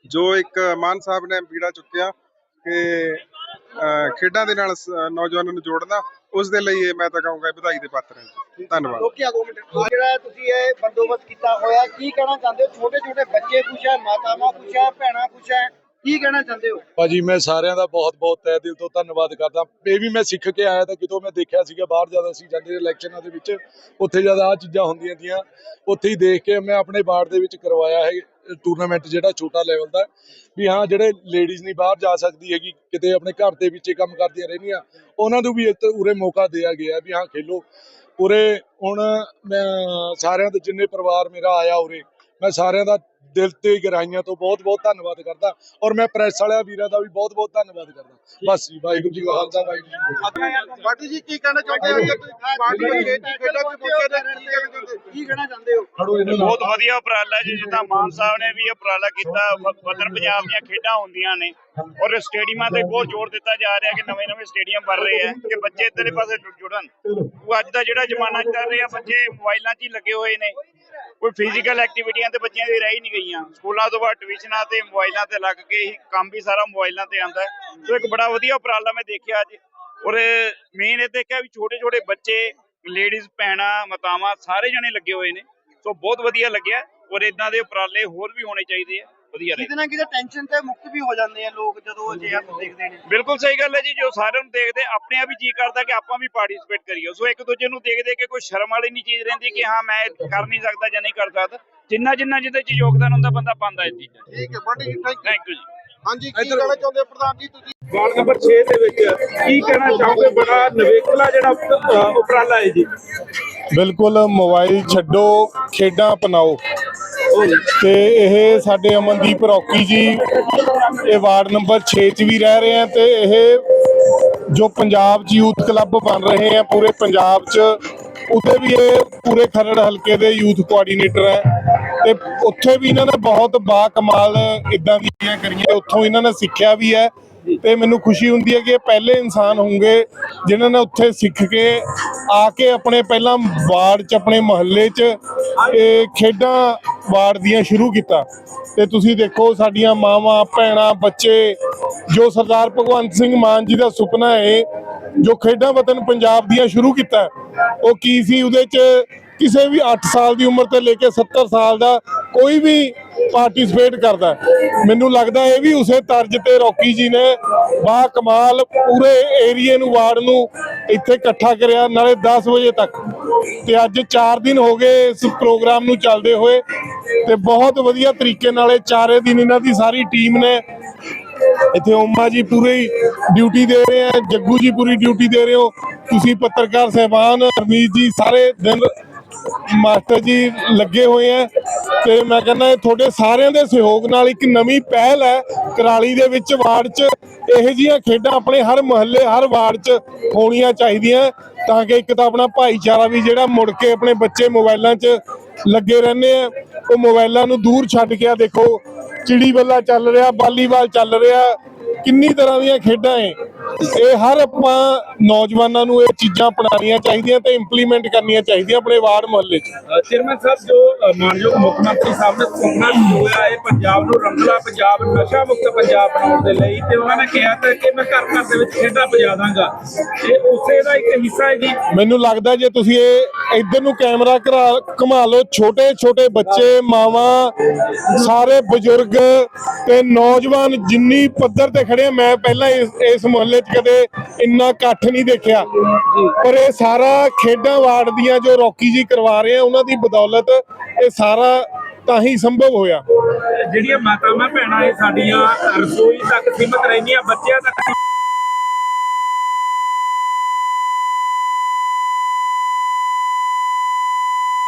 ਜੋ ਇੱਕ ਮਾਨ ਸਾਹਿਬ ਨੇ ਬੀੜਾ ਚੁੱਕਿਆ ਕਿ ਖੇਡਾਂ ਦੇ ਨਾਲ ਨੌਜਵਾਨਾਂ ਨੂੰ ਜੋੜਨਾ, ਉਸ ਦੇ ਲਈ ਇਹ ਮੈਂ ਤਾਂ ਕਹੂੰਗਾ ਵਧਾਈ ਦੇ ਪਾਤਰ ਹੈ ਧੰਨਵਾਦ।
ਰੋਕਿਆ ਦੋ ਮਿੰਟ। ਜਿਹੜਾ ਤੁਸੀਂ ਇਹ ਬੰਦੋਬਸਤ ਕੀਤਾ ਹੋਇਆ, ਕੀ ਕਹਿਣਾ ਚਾਹੁੰਦੇ ਹੋ? ਛੋਟੇ ਛੋਟੇ ਬੱਚੇ ਖੁਸ਼ ਹੈ, ਮਾਤਾਵਾਂ ਖੁਸ਼ ਹੈ, ਭੈਣਾਂ ਖੁਸ਼ ਹੈ? ਕੀ ਕਹਿਣਾ ਚਾਹੁੰਦੇ ਹੋ?
ਭਾਜੀ, ਮੈਂ ਸਾਰਿਆਂ ਦਾ ਬਹੁਤ-ਬਹੁਤ ਤਹਿ ਦਿਲ ਤੋਂ ਧੰਨਵਾਦ ਕਰਦਾ। ਇਹ ਵੀ ਮੈਂ ਸਿੱਖ ਕੇ ਆਇਆ ਤਾਂ ਕਿਤੋਂ ਮੈਂ ਦੇਖਿਆ ਸੀਗਾ ਬਾਹਰ ਜਦ ਅਸੀਂ ਜਾਂਦੇ ਇਲੈਕਸ਼ਨਾਂ ਦੇ ਵਿੱਚ, ਉੱਥੇ ਜਦ ਆਹ ਚੀਜ਼ਾਂ ਹੁੰਦੀਆਂ ਦੀਆਂ ਉੱਥੇ ਹੀ ਦੇਖ ਕੇ ਮੈਂ ਆਪਣੇ ਵਾਰਡ ਦੇ ਵਿੱਚ ਕਰਵਾਇਆ ਹੈ ਟੂਰਨਾਮੈਂਟ ਜਿਹੜਾ ਛੋਟਾ ਲੈਵਲ ਦਾ। ਵੀ ਹਾਂ, ਜਿਹੜੇ ਲੇਡੀਜ਼ ਨਹੀਂ ਬਾਹਰ ਜਾ ਸਕਦੀ ਹੈਗੀ, ਕਿਤੇ ਆਪਣੇ ਘਰ ਦੇ ਵਿੱਚ ਕੰਮ ਕਰਦੀਆਂ ਰਹਿੰਦੀਆਂ, ਉਹਨਾਂ ਨੂੰ ਵੀ ਉਰੇ ਮੌਕਾ ਦਿਆ ਗਿਆ ਵੀ ਹਾਂ, ਖੇਲੋ। ਉਰੇ ਹੁਣ ਮੈਂ ਸਾਰਿਆਂ ਦੇ ਜਿੰਨੇ ਪਰਿਵਾਰ ਮੇਰਾ ਆਇਆ ਉਰੇ, ਮੈਂ ਸਾਰਿਆਂ ਦਾ ਦਿਲ ਤੇ ਗਹਿਰਾਈਆਂ ਤੋਂ ਬਹੁਤ ਬਹੁਤ ਧੰਨਵਾਦ ਕਰਦਾ ਔਰ ਮੈਂ ਪ੍ਰੈਸ ਵਾਲਿਆਂ ਵੀਰਾਂ ਦਾ ਵੀ ਬਹੁਤ ਬਹੁਤ ਧੰਨਵਾਦ ਕਰਦਾ। ਬਸ ਜੀ ਵਾਹਿਗੁਰੂ ਜੀ ਕਾ ਖਾਲਸਾ ਵਾਹਿਗੁਰੂ ਜੀ ਕੀ ਫਤਿਹ।
ਬਾਟੀ ਜੀ ਕੀ ਕਹਿਣਾ ਚਾਹੁੰਦੇ ਹੋ? ਜੇ ਤੁਸੀਂ ਪਾਰਟੀ ਦੇ ਖੇਡਾਂ ਚ ਪਹੁੰਚੇ ਨੇ ਕੀ ਕਹਿਣਾ ਚਾਹੁੰਦੇ ਹੋ?
ਖੜੋ ਇਹਨਾਂ ਨਾਲ।
ਬਹੁਤ ਵਧੀਆ ਉਪਰਾਲਾ ਜੀ ਜਿੱਦਾਂ ਮਾਨ ਸਾਹਿਬ ਨੇ ਵੀ ਉਪਰਾਲਾ ਕੀਤਾ ਵਤਨ ਪੰਜਾਬ ਦੀਆਂ ਖੇਡਾਂ ਹੁੰਦੀਆਂ ਨੇ ਔਰ ਸਟੇਡੀਅਮਾਂ ਤੇ ਬਹੁਤ ਜ਼ੋਰ ਦਿੱਤਾ ਜਾ ਰਿਹਾ ਕਿ ਨਵੇਂ ਨਵੇਂ ਸਟੇਡੀਅਮ ਬਣ ਰਹੇ ਆ ਕਿ ਬੱਚੇ ਇੱਧਰਲੇ ਪਾਸੇ ਜੁ- ਜੁੜਨ। ਉਹ ਅੱਜ ਦਾ ਜਿਹੜਾ ਜ਼ਮਾਨਾ ਚੱਲ ਰਿਹਾ ਬੱਚੇ ਮੋਬਾਈਲਾਂ 'ਚ ਹੀ ਲੱਗੇ ਹੋਏ ਨੇ। ਕੋਈ ਫਿਜ਼ੀਕਲ ਐਕਟੀਵਿਟੀਆਂ ਤੇ ਬੱਚਿਆਂ ਦੀ ਰਹਿ ਹੀ ਨਹੀਂ ਗਈਆਂ। ਸਕੂਲਾਂ ਤੋਂ ਬਾਅਦ ਟਿਊਸ਼ਨਾਂ ਤੇ ਮੋਬਾਈਲਾਂ ਤੇ ਲੱਗ ਕੇ ਹੀ ਕੰਮ ਵੀ ਸਾਰਾ ਮੋਬਾਈਲਾਂ ਤੇ ਆਂਦਾ ਹੈ। ਸੋ ਇੱਕ ਬੜਾ ਵਧੀਆ ਉਪਰਾਲਾ ਮੈਂ ਦੇਖਿਆ ਅੱਜ। ਔਰ ਮੇਨ ਇਹ ਦੇਖਿਆ ਵੀ ਛੋਟੇ ਛੋਟੇ ਬੱਚੇ ਲੇਡੀਜ਼ ਭੈਣਾਂ, ਮਤਾਵਾਂ ਸਾਰੇ ਜਣੇ ਲੱਗੇ ਹੋਏ ਨੇ। ਸੋ ਬਹੁਤ ਵਧੀਆ ਲੱਗਿਆ। ਔਰ ਇਦਾਂ ਦੇ ਉਪਰਾਲੇ ਹੋਰ ਵੀ ਹੋਣੇ ਚਾਹੀਦੇ ਆ। ਵਧੀਆ ਰਹੇ।
ਕਿਤੇ ਨਾ ਕਿਤੇ ਟੈਨਸ਼ਨ ਤੇ ਮੁਕਤ ਵੀ ਹੋ ਜਾਂਦੇ ਆ ਲੋਕ ਜਦੋਂ ਅਜਿਹਾ ਦੇਖਦੇ ਨੇ।
ਬਿਲਕੁਲ ਸਹੀ ਗੱਲ ਹੈ ਜੀ ਜੋ ਸਾਰਿਆਂ ਨੂੰ ਦੇਖਦੇ ਆਪਣੇ ਆਪ ਹੀ ਜੀ ਕਰਦਾ ਕਿ ਆਪਾਂ ਵੀ ਪਾਰਟਿਸਿਪੇਟ ਕਰੀਏ। ਸੋ ਇੱਕ ਦੂਜੇ ਨੂੰ ਦੇਖ ਦੇਖ ਕੇ ਕੋਈ ਸ਼ਰਮ ਵਾਲੀ ਨਹੀਂ ਚੀਜ਼ ਰਹਿੰਦੀ ਕਿ ਹਾਂ ਮੈਂ ਕਰ ਨਹੀਂ ਸਕਦਾ ਜਾਂ ਨਹੀਂ ਕਰ ਸਕਦਾ। ਜਿੰਨਾ ਜਿੰਨਾ ਜਿਹਦੇ ਚ ਯੋਗਦਾਨ ਹੁੰਦਾ ਬੰਦਾ ਪਾਉਂਦਾ ਇਹ ਚੀਜ਼ਾਂ।
ਠੀਕ ਹੈ ਜੀ ਥੈਂਕ
ਥੈਂਕ ਯੂ ਜੀ।
ਹਾਂਜੀ ਕੀ ਕਹਿਣਾ ਚਾਹੁੰਦੇ ਪ੍ਰਧਾਨ ਜੀ ਤੁਸੀਂ?
ਵਾਰਡ ਨੰਬਰ 6 ਦੇ ਵਿੱਚ ਕੀ ਕਹਿਣਾ ਚਾਹੋਗੇ? ਬੜਾ ਨਵੇਕਲਾ ਜਿਹੜਾ ਉਪਰਾਲਾ ਹੈ ਜੀ।
ਬਿਲਕੁਲ ਮੋਬਾਈਲ ਛੱਡੋ ਖੇਡਾਂ ਅਪਣਾਓ। ਤੇ ਇਹ ਸਾਡੇ ਅਮਨਦੀਪ ਰੌਕੀ ਜੀ ਇਹ ਵਾਰਡ ਨੰਬਰ 6 'ਚ ਵੀ ਰਹਿ ਰਹੇ ਆ ਤੇ ਇਹ ਜੋ ਪੰਜਾਬ 'ਚ ਯੂਥ ਕਲੱਬ ਬਣ ਰਹੇ ਆ ਪੂਰੇ ਪੰਜਾਬ 'ਚ ਉੱਥੇ ਵੀ ਇਹ ਪੂਰੇ ਖਰੜ ਹਲਕੇ ਦੇ ਯੂਥ ਕੋਆਰਡੀਨੇਟਰ ਹੈ। ਤੇ ਉੱਥੇ ਵੀ ਇਹਨਾਂ ਨੇ ਬਹੁਤ ਬਾ ਕਮਾਲ ਇਦਾਂ ਦੀਆਂ ਕਰੀਆਂ ਉੱਥੋਂ ਇਹਨਾਂ ਨੇ ਸਿੱਖਿਆ ਵੀ ਹੈ। ਤੇ ਮੈਨੂੰ ਖੁਸ਼ੀ ਹੁੰਦੀ ਹੈ ਕਿ ਇਹ ਪਹਿਲੇ ਇਨਸਾਨ ਹੋਣਗੇ ਜਿਨ੍ਹਾਂ ਨੇ ਉੱਥੇ ਸਿੱਖ ਕੇ ਆ ਕੇ ਆਪਣੇ ਪਹਿਲਾਂ ਵਾਰਡ 'ਚ, ਆਪਣੇ ਮਹੱਲੇ 'ਚ, ਇਹ ਖੇਡਾਂ ਵਾਰਡ ਦੀਆਂ ਸ਼ੁਰੂ ਕੀਤਾ। ਤੇ ਤੁਸੀਂ ਦੇਖੋ ਸਾਡੀਆਂ ਮਾਵਾਂ, ਭੈਣਾਂ, ਬੱਚੇ, ਜੋ ਸਰਦਾਰ ਭਗਵੰਤ ਸਿੰਘ ਮਾਨ ਜੀ ਦਾ ਸੁਪਨਾ ਹੈ ਜੋ ਖੇਡਾਂ ਵਤਨ ਪੰਜਾਬ ਦੀਆਂ ਸ਼ੁਰੂ ਕੀਤਾ, ਉਹ ਕੀ ਸੀ? ਉਹਦੇ 'ਚ ਕਿਸੇ ਵੀ 8 ਸਾਲ ਦੀ ਉਮਰ ਤੋਂ ਲੈ ਕੇ 70 ਸਾਲ ਦਾ ਕੋਈ ਵੀ ਪਾਰਟਿਸਿਪੇਟ ਕਰਦਾ ਮੈਨੂੰ ਲੱਗਦਾ ਇਹ ਵੀ ਉਸੇ ਤਰਜ ਤੇ ਰੌਕੀ ਜੀ ਨੇ ਬਾ ਕਮਾਲ ਪੂਰੇ ਏਰੀਏ ਨੂੰ, ਵਾਰਡ ਨੂੰ ਇੱਥੇ ਇਕੱਠਾ ਕਰਿਆ, ਨਾਲੇ 10 ਵਜੇ ਤੱਕ। ਤੇ ਅੱਜ 4 ਦਿਨ ਹੋ ਗਏ ਇਸ ਪ੍ਰੋਗਰਾਮ ਨੂੰ ਚੱਲਦੇ ਹੋਏ ਤੇ ਬਹੁਤ ਵਧੀਆ ਤਰੀਕੇ ਨਾਲ ਇਹ ਚਾਰੇ ਦਿਨ ਇਹਨਾਂ ਦੀ ਸਾਰੀ ਟੀਮ ਨੇ ਇੱਥੇ ਓਮਾ ਜੀ ਪੂਰੀ ਡਿਊਟੀ ਦੇ ਰਹੇ ਆ ਜੱਗੂ ਜੀ ਪੂਰੀ ਡਿਊਟੀ ਦੇ ਰਹੇ ਹੋ। ਤੁਸੀਂ ਪੱਤਰਕਾਰ ਸਹਿਬਾਨ ਰਮੀਤ ਜੀ, ਸਾਰੇ ਦਿਨ ਮਾਸਟਰ ਜੀ ਲੱਗੇ ਹੋਏ ਆ ਤੇ ਮੈਂ ਕਹਿੰਦਾ ਇਹ ਤੁਹਾਡੇ ਸਾਰਿਆਂ ਦੇ ਸਹਿਯੋਗ ਨਾਲ ਇੱਕ ਨਵੀਂ ਪਹਿਲ ਹੈ ਕਰਾਲੀ ਦੇ ਵਿੱਚ ਵਾਰਡ 'ਚ ਇਹੋ ਜਿਹੀਆਂ ਖੇਡਾਂ ਆਪਣੇ ਹਰ ਮੁਹੱਲੇ, ਹਰ ਵਾਰਡ 'ਚ ਹੋਣੀਆਂ ਚਾਹੀਦੀਆਂ ਤਾਂ ਕਿ ਇੱਕ ਤਾਂ ਆਪਣਾ ਭਾਈਚਾਰਾ ਵੀ ਜਿਹੜਾ ਮੁੜ ਕੇ ਆਪਣੇ ਬੱਚੇ ਮੋਬਾਈਲਾਂ 'ਚ ਲੱਗੇ ਰਹਿੰਦੇ ਆ, ਉਹ ਮੋਬਾਈਲਾਂ ਨੂੰ ਦੂਰ ਛੱਡ ਕੇ ਆ ਦੇਖੋ, ਚਿੜੀ ਬੱਲਾ ਚੱਲ ਰਿਹਾ, ਵਾਲੀਬਾਲ ਚੱਲ ਰਿਹਾ ਕਿੰਨੀ ਤਰ੍ਹਾਂ ਦੀਆਂ ਖੇਡਾਂ ਏ? ਇਹ ਹਰ ਆਪਾਂ ਨੌਜਵਾਨਾਂ ਨੂੰ ਇਹ ਚੀਜ਼ਾਂ ਅਪਣਾਉਣੀਆਂ ਚਾਹੀਦੀਆਂ ਤੇ ਇੰਪਲੀਮੈਂਟ ਕਰਨੀਆਂ ਚਾਹੀਦੀਆਂ ਆਪਣੇ ਵਾਰਡ ਮੁਹੱਲੇ 'ਚ।
ਚੇਅਰਮੈਨ ਸਾਹਿਬ ਜੋ ਮਾਨਯੋਗ ਮੁੱਖ ਮੰਤਰੀ ਸਾਹਿਬ ਨੇ ਸੁਪਨਾ ਹੋਇਆ ਹੈ ਪੰਜਾਬ ਨੂੰ ਰੰਗਲਾ ਪੰਜਾਬ ਨਸ਼ਾ ਮੁਕਤ ਪੰਜਾਬ ਬਣਾਉਣ ਦੇ ਲਈ ਤੇ ਉਹਨਾਂ ਨੇ ਕਿਹਾ ਤਾਂ ਕਿ ਮੈਂ ਘਰ ਘਰ ਦੇ ਵਿੱਚ ਖੇਡਾਂ ਪਜਾ ਦਾਂਗਾ। ਇਹ ਉਸੇ ਦਾ ਇੱਕ ਹਿੱਸਾ ਹੈ ਜੀ।
ਮੈਨੂੰ ਲੱਗਦਾ ਜੇ ਤੁਸੀਂ ਇਹ ਇੱਧਰ ਨੂੰ ਕੈਮਰਾ ਘਰਾ- ਘੁਮਾ ਲਓ ਛੋਟੇ ਛੋਟੇ ਬੱਚੇ ਮਾਵਾਂ ਸਾਰੇ ਬਜ਼ੁਰਗ ਤੇ ਨੌਜਵਾਨ ਜਿੰਨੀ ਪੱਧਰ ਤੇ ਖੜੇ ਆ, ਮੈਂ ਪਹਿਲਾਂ ਇਸ ਇਸ ਮੁਹੱਲੇ 'ਚ ਕਦੇ ਇੰਨਾ ਇਕੱਠ ਨਹੀਂ ਦੇਖਿਆ। ਪਰ ਇਹ ਸਾਰਾ ਖੇਡਾਂ ਵਾਰਡ ਦੀਆਂ ਜੋ ਰੌਕੀ ਜੀ ਕਰਵਾ ਰਹੇ ਆ ਉਹਨਾਂ ਦੀ ਬਦੌਲਤ ਇਹ ਸਾਰਾ ਤਾਂ ਹੀ ਸੰਭਵ ਹੋਇਆ।
ਜਿਹੜੀਆਂ ਮਾਤਾਵਾਂ ਭੈਣਾਂ ਇਹ ਸਾਡੀਆਂ ਰਸੋਈ ਤੱਕ ਸੀਮਤ ਰਹਿੰਦੀਆਂ ਬੱਚਿਆਂ ਤੱਕ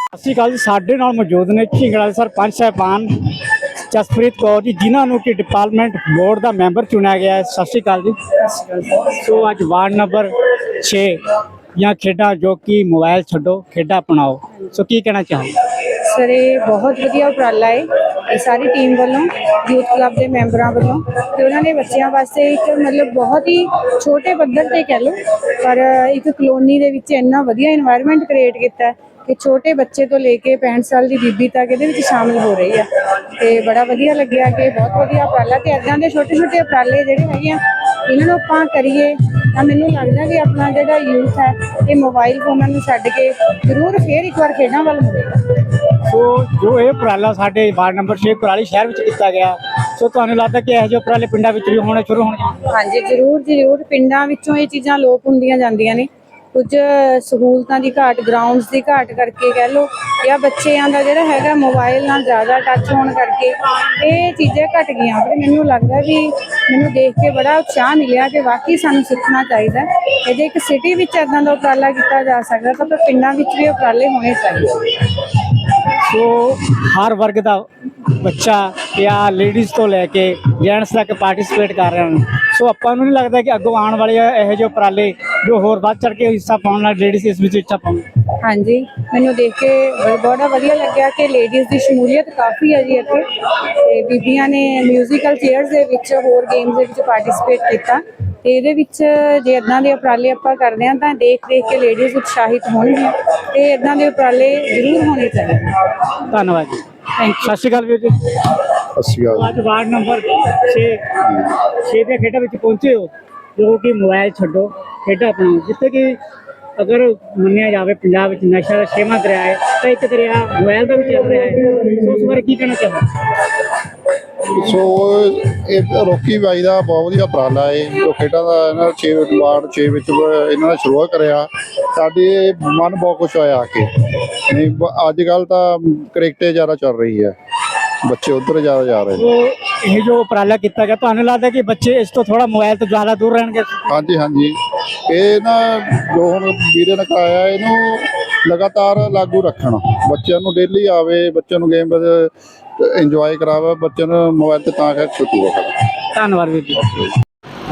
ਸਤਿ ਸ਼੍ਰੀ ਅਕਾਲ ਜੀ ਸਾਡੇ ਨਾਲ ਮੌਜੂਦ ਨੇ ਝਿੰਗੜਾ ਦੇ ਸਰਪੰਚ ਸਾਹਿਬਾਨ ਜਸਪ੍ਰੀਤ ਕੌਰ ਜੀ, ਜਿਨ੍ਹਾਂ ਨੂੰ ਕਿ ਡਿਪਾਰਟਮੈਂਟ ਬੋਰਡ ਦਾ ਮੈਂਬਰ ਚੁਣਿਆ ਗਿਆ ਹੈ। ਸਤਿ ਸ਼੍ਰੀ ਅਕਾਲ ਜੀ। ਸੋ ਅੱਜ ਵਾਰਡ ਨੰਬਰ 6 ਜਾਂ ਖੇਡਾਂ ਜੋ ਕਿ ਮੋਬਾਈਲ ਛੱਡੋ, ਖੇਡਾਂ ਅਪਣਾਓ। ਸੋ ਕੀ ਕਹਿਣਾ ਚਾਹੁੰਦੇ
ਸਰ, ਇਹ ਬਹੁਤ ਵਧੀਆ ਉਪਰਾਲਾ ਹੈ ਇਹ ਸਾਰੀ ਟੀਮ ਵੱਲੋਂ ਯੂਥ ਕਲੱਬ ਦੇ ਮੈਂਬਰਾਂ ਵੱਲੋਂ, ਤੇ ਉਹਨਾਂ ਨੇ ਬੱਚਿਆਂ ਵਾਸਤੇ ਇੱਕ ਮਤਲਬ ਬਹੁਤ ਹੀ ਛੋਟੇ ਪੱਧਰ ਤੇ ਕਹਿ ਲਓ, ਪਰ ਇੱਕ ਕਲੋਨੀ ਦੇ ਵਿੱਚ ਇੰਨਾ ਵਧੀਆ এনवायरमेंट ਕ੍ਰੀਏਟ ਕੀਤਾ ਹੈ। ਕਿ ਛੋਟੇ ਬੱਚੇ ਤੋਂ ਲੈ ਕੇ 65 ਸਾਲ ਦੀ ਬੀਬੀ ਤੱਕ ਇਹਦੇ ਵਿੱਚ ਸ਼ਾਮਿਲ ਹੋ ਰਹੀ ਆ। ਤੇ ਬੜਾ ਵਧੀਆ ਲੱਗਿਆ ਕਿ ਬਹੁਤ ਵਧੀਆ ਉਪਰਾਲਾ ਤੇ ਇਦਾਂ ਦੇ ਛੋਟੇ ਛੋਟੇ ਉਪਰਾਲੇ ਜਿਹੜੇ ਹੈਗੇ ਆ ਇਹਨਾਂ ਨੂੰ ਆਪਾਂ ਕਰੀਏ ਤਾਂ ਮੈਨੂੰ ਲੱਗਦਾ ਕਿ ਆਪਣਾ ਜਿਹੜਾ ਯੂਥ ਹੈ ਇਹ ਮੋਬਾਈਲ ਫੋਨਾਂ ਨੂੰ ਛੱਡ ਕੇ ਜ਼ਰੂਰ ਫੇਰ ਇੱਕ ਵਾਰ ਖੇਡਾਂ ਵੱਲ ਮੁੜੇਗਾ।
ਸੋ ਜੋ ਇਹ ਉਪਰਾਲਾ ਸਾਡੇ ਵਾਰਡ ਨੰਬਰ 6 ਕੁਰਾਲੀ ਸ਼ਹਿਰ ਵਿੱਚ ਕੀਤਾ ਗਿਆ ਸੋ ਤੁਹਾਨੂੰ ਲੱਗਦਾ ਕਿ ਇਹੋ ਜਿਹੇ ਉਪਰਾਲੇ ਪਿੰਡਾਂ ਵਿੱਚ ਵੀ ਹੋਣੇ ਸ਼ੁਰੂ ਹੋਣਗੇ?
ਹਾਂਜੀ ਜ਼ਰੂਰ ਜ਼ਰੂਰ। ਪਿੰਡਾਂ ਵਿੱਚੋਂ ਇਹ ਚੀਜ਼ਾਂ ਲੋਪ ਹੁੰਦੀਆਂ ਜਾਂਦੀਆਂ ਨੇ। ਕੁਝ ਸਹੂਲਤਾਂ ਦੀ ਘਾਟ ਗਰਾਊਂਡਸ ਦੀ ਘਾਟ ਕਰਕੇ ਕਹਿ ਲਓ ਜਾਂ ਬੱਚਿਆਂ ਦਾ ਜਿਹੜਾ ਹੈਗਾ ਮੋਬਾਈਲ ਨਾਲ ਜ਼ਿਆਦਾ ਟੱਚ ਹੋਣ ਕਰਕੇ ਇਹ ਚੀਜ਼ਾਂ ਘਟ ਗਈਆਂ। ਪਰ ਮੈਨੂੰ ਲੱਗਦਾ ਵੀ ਮੈਨੂੰ ਦੇਖ ਕੇ ਬੜਾ ਉਤਸ਼ਾਹ ਮਿਲਿਆ ਕਿ ਵਾਕਈ ਸਾਨੂੰ ਸਿੱਖਣਾ ਚਾਹੀਦਾ ਹੈ ਜੇ ਇੱਕ ਸਿਟੀ ਵਿੱਚ ਇਦਾਂ ਦਾ ਉਪਰਾਲਾ ਕੀਤਾ ਜਾ ਸਕਦਾ ਤਾਂ ਪਿੰਡਾਂ ਵਿੱਚ ਵੀ ਉਪਰਾਲੇ ਹੋਣੇ ਚਾਹੀਦੇ।
ਸੋ ਹਰ ਵਰਗ ਦਾ ਬੱਚਾ ਜਾਂ ਲੇਡੀਜ਼ ਤੋਂ ਲੈ ਕੇ ਜੈਂਟਸ ਤੱਕ ਪਾਰਟਿਸਿਪੇਟ ਕਰ ਰਹੇ ਹਨ। ਸੋ ਆਪਾਂ ਨੂੰ ਨਹੀਂ ਲੱਗਦਾ ਕਿ ਅੱਗੋਂ ਆਉਣ ਵਾਲੇ ਇਹੋ ਜਿਹੇ ਉਪਰਾਲੇ ਜੋ ਹੋਰ ਵੱਧ ਚੜ ਕੇ ਹਿੱਸਾ ਪਾਉਣ ਨਾਲ ਲੇਡੀਜ਼ ਇਸ ਵਿੱਚ ਹਿੱਸਾ ਪਾਉਣ।
ਹਾਂਜੀ ਮੈਨੂੰ ਦੇਖ ਕੇ ਬੜਾ ਵਧੀਆ ਲੱਗਿਆ ਕਿ ਲੇਡੀਜ਼ ਦੀ ਸ਼ਮੂਲੀਅਤ ਕਾਫੀ ਹੈ ਜੀ ਇੱਥੇ। ਤੇ ਬੀਬੀਆਂ ਨੇ ਮਿਊਜ਼ੀਕਲ ਚੇਅਰਸ ਦੇ ਵਿੱਚ ਹੋਰ ਗੇਮਸ ਦੇ ਵਿੱਚ ਪਾਰਟਿਸਿਪੇਟ ਕੀਤਾ। ਤੇ ਇਹਦੇ ਵਿੱਚ ਜੇ ਇਦਾਂ ਦੇ ਉਪਰਾਲੇ ਆਪਾਂ ਕਰਦੇ ਹਾਂ ਤਾਂ ਦੇਖ ਦੇਖ ਕੇ ਲੇਡੀਜ਼ ਉਤਸ਼ਾਹਿਤ ਹੋਣਗੀਆਂ ਤੇ ਇਦਾਂ ਦੇ ਉਪਰਾਲੇ ਜ਼ਰੂਰ ਹੋਣੇ ਚਾਹੀਦੇ।
ਧੰਨਵਾਦ ਜੀ। ਸਤਿ ਸ਼੍ਰੀ ਅਕਾਲ ਵੀਰ ਜੀ।
ਸਤਿ ਸ਼੍ਰੀ ਅਕਾਲ।
ਅੱਜ ਵਾਰਡ ਨੰਬਰ 6 6 ਦੇ ਖੇਡਾਂ ਵਿੱਚ ਪਹੁੰਚੇ ਹੋ ਜੋ ਕਿ ਮੋਬਾਈਲ ਛੱਡੋ ਖੇਡਾਂ ਅਪਣਾਓ। ਜਿੱਥੇ ਕਿ ਅਗਰ ਮੰਨਿਆ ਜਾਵੇ ਪੰਜਾਬ ਵਿੱਚ ਨਸ਼ਾ ਦਾ ਛੇਵਾਂ ਦਰਿਆ ਹੈ ਤਾਂ ਇੱਕ ਦਰਿਆ ਮੋਬਾਈਲ ਦਾ ਵੀ ਚੱਲ ਰਿਹਾ ਹੈ। ਸੋ ਉਸ ਬਾਰੇ ਕੀ ਕਹਿਣਾ ਚਾਹੋ
ਸੋ ਇਹ ਰੋਕੀ ਬਾਈ ਦਾ ਬਹੁਤ ਵਧੀਆ ਉਪਰਾਲਾ ਹੈ ਜੋ ਖੇਡਾਂ ਦਾ ਇਹਨਾਂ 6 ਵਾਰਡ 6 ਵਿੱਚ ਇਹਨਾਂ ਨੇ ਸ਼ੁਰੂਆਤ ਕਰਿਆ। ਸਾਡੇ ਮਨ ਬਹੁਤ ਖੁਸ਼ ਹੋਇਆ ਆ ਕੇ। ਨਹੀਂ ਅੱਜ ਕੱਲ ਤਾਂ ਕ੍ਰਿਕਟੇ ਜ਼ਿਆਦਾ ਚੱਲ ਰਹੀ ਹੈ। ਬੱਚੇ ਉਧਰ ਜ਼ਿਆਦਾ ਜਾ ਰਹੇ ਨੇ।
ਇਹ ਜੋ ਉਪਰਾਲਾ ਕੀਤਾ ਗਿਆ ਤੁਹਾਨੂੰ ਲੱਗਦਾ ਕਿ ਬੱਚੇ ਇਸ ਤੋਂ ਥੋੜਾ ਮੋਬਾਈਲ ਤੋਂ ਜ਼ਿਆਦਾ ਦੂਰ ਰਹਿਣਗੇ?
ਹਾਂਜੀ ਹਾਂਜੀ। ਇਹ ਨਾ ਜੋ ਹੁਣ ਵੀਰੇ ਨੇ ਕਰਾਇਆ ਇਹਨੂੰ ਲਗਾਤਾਰ ਲਾਗੂ ਰੱਖਣ। ਬੱਚਿਆਂ ਨੂੰ ਡੇਲੀ ਆਵੇ ਬੱਚਿਆਂ ਨੂੰ ਗੇਮ ਇੰਜੋਏ ਕਰਾਵੇ ਬੱਚਿਆਂ ਨੂੰ ਮੋਬਾਈਲ ਤੇ ਤਾਂ ਕਰਕੇ ਛੁੱਟੀ ਰੱਖਣ
ਧੰਨਵਾਦ ਵੀਰ ਜੀ।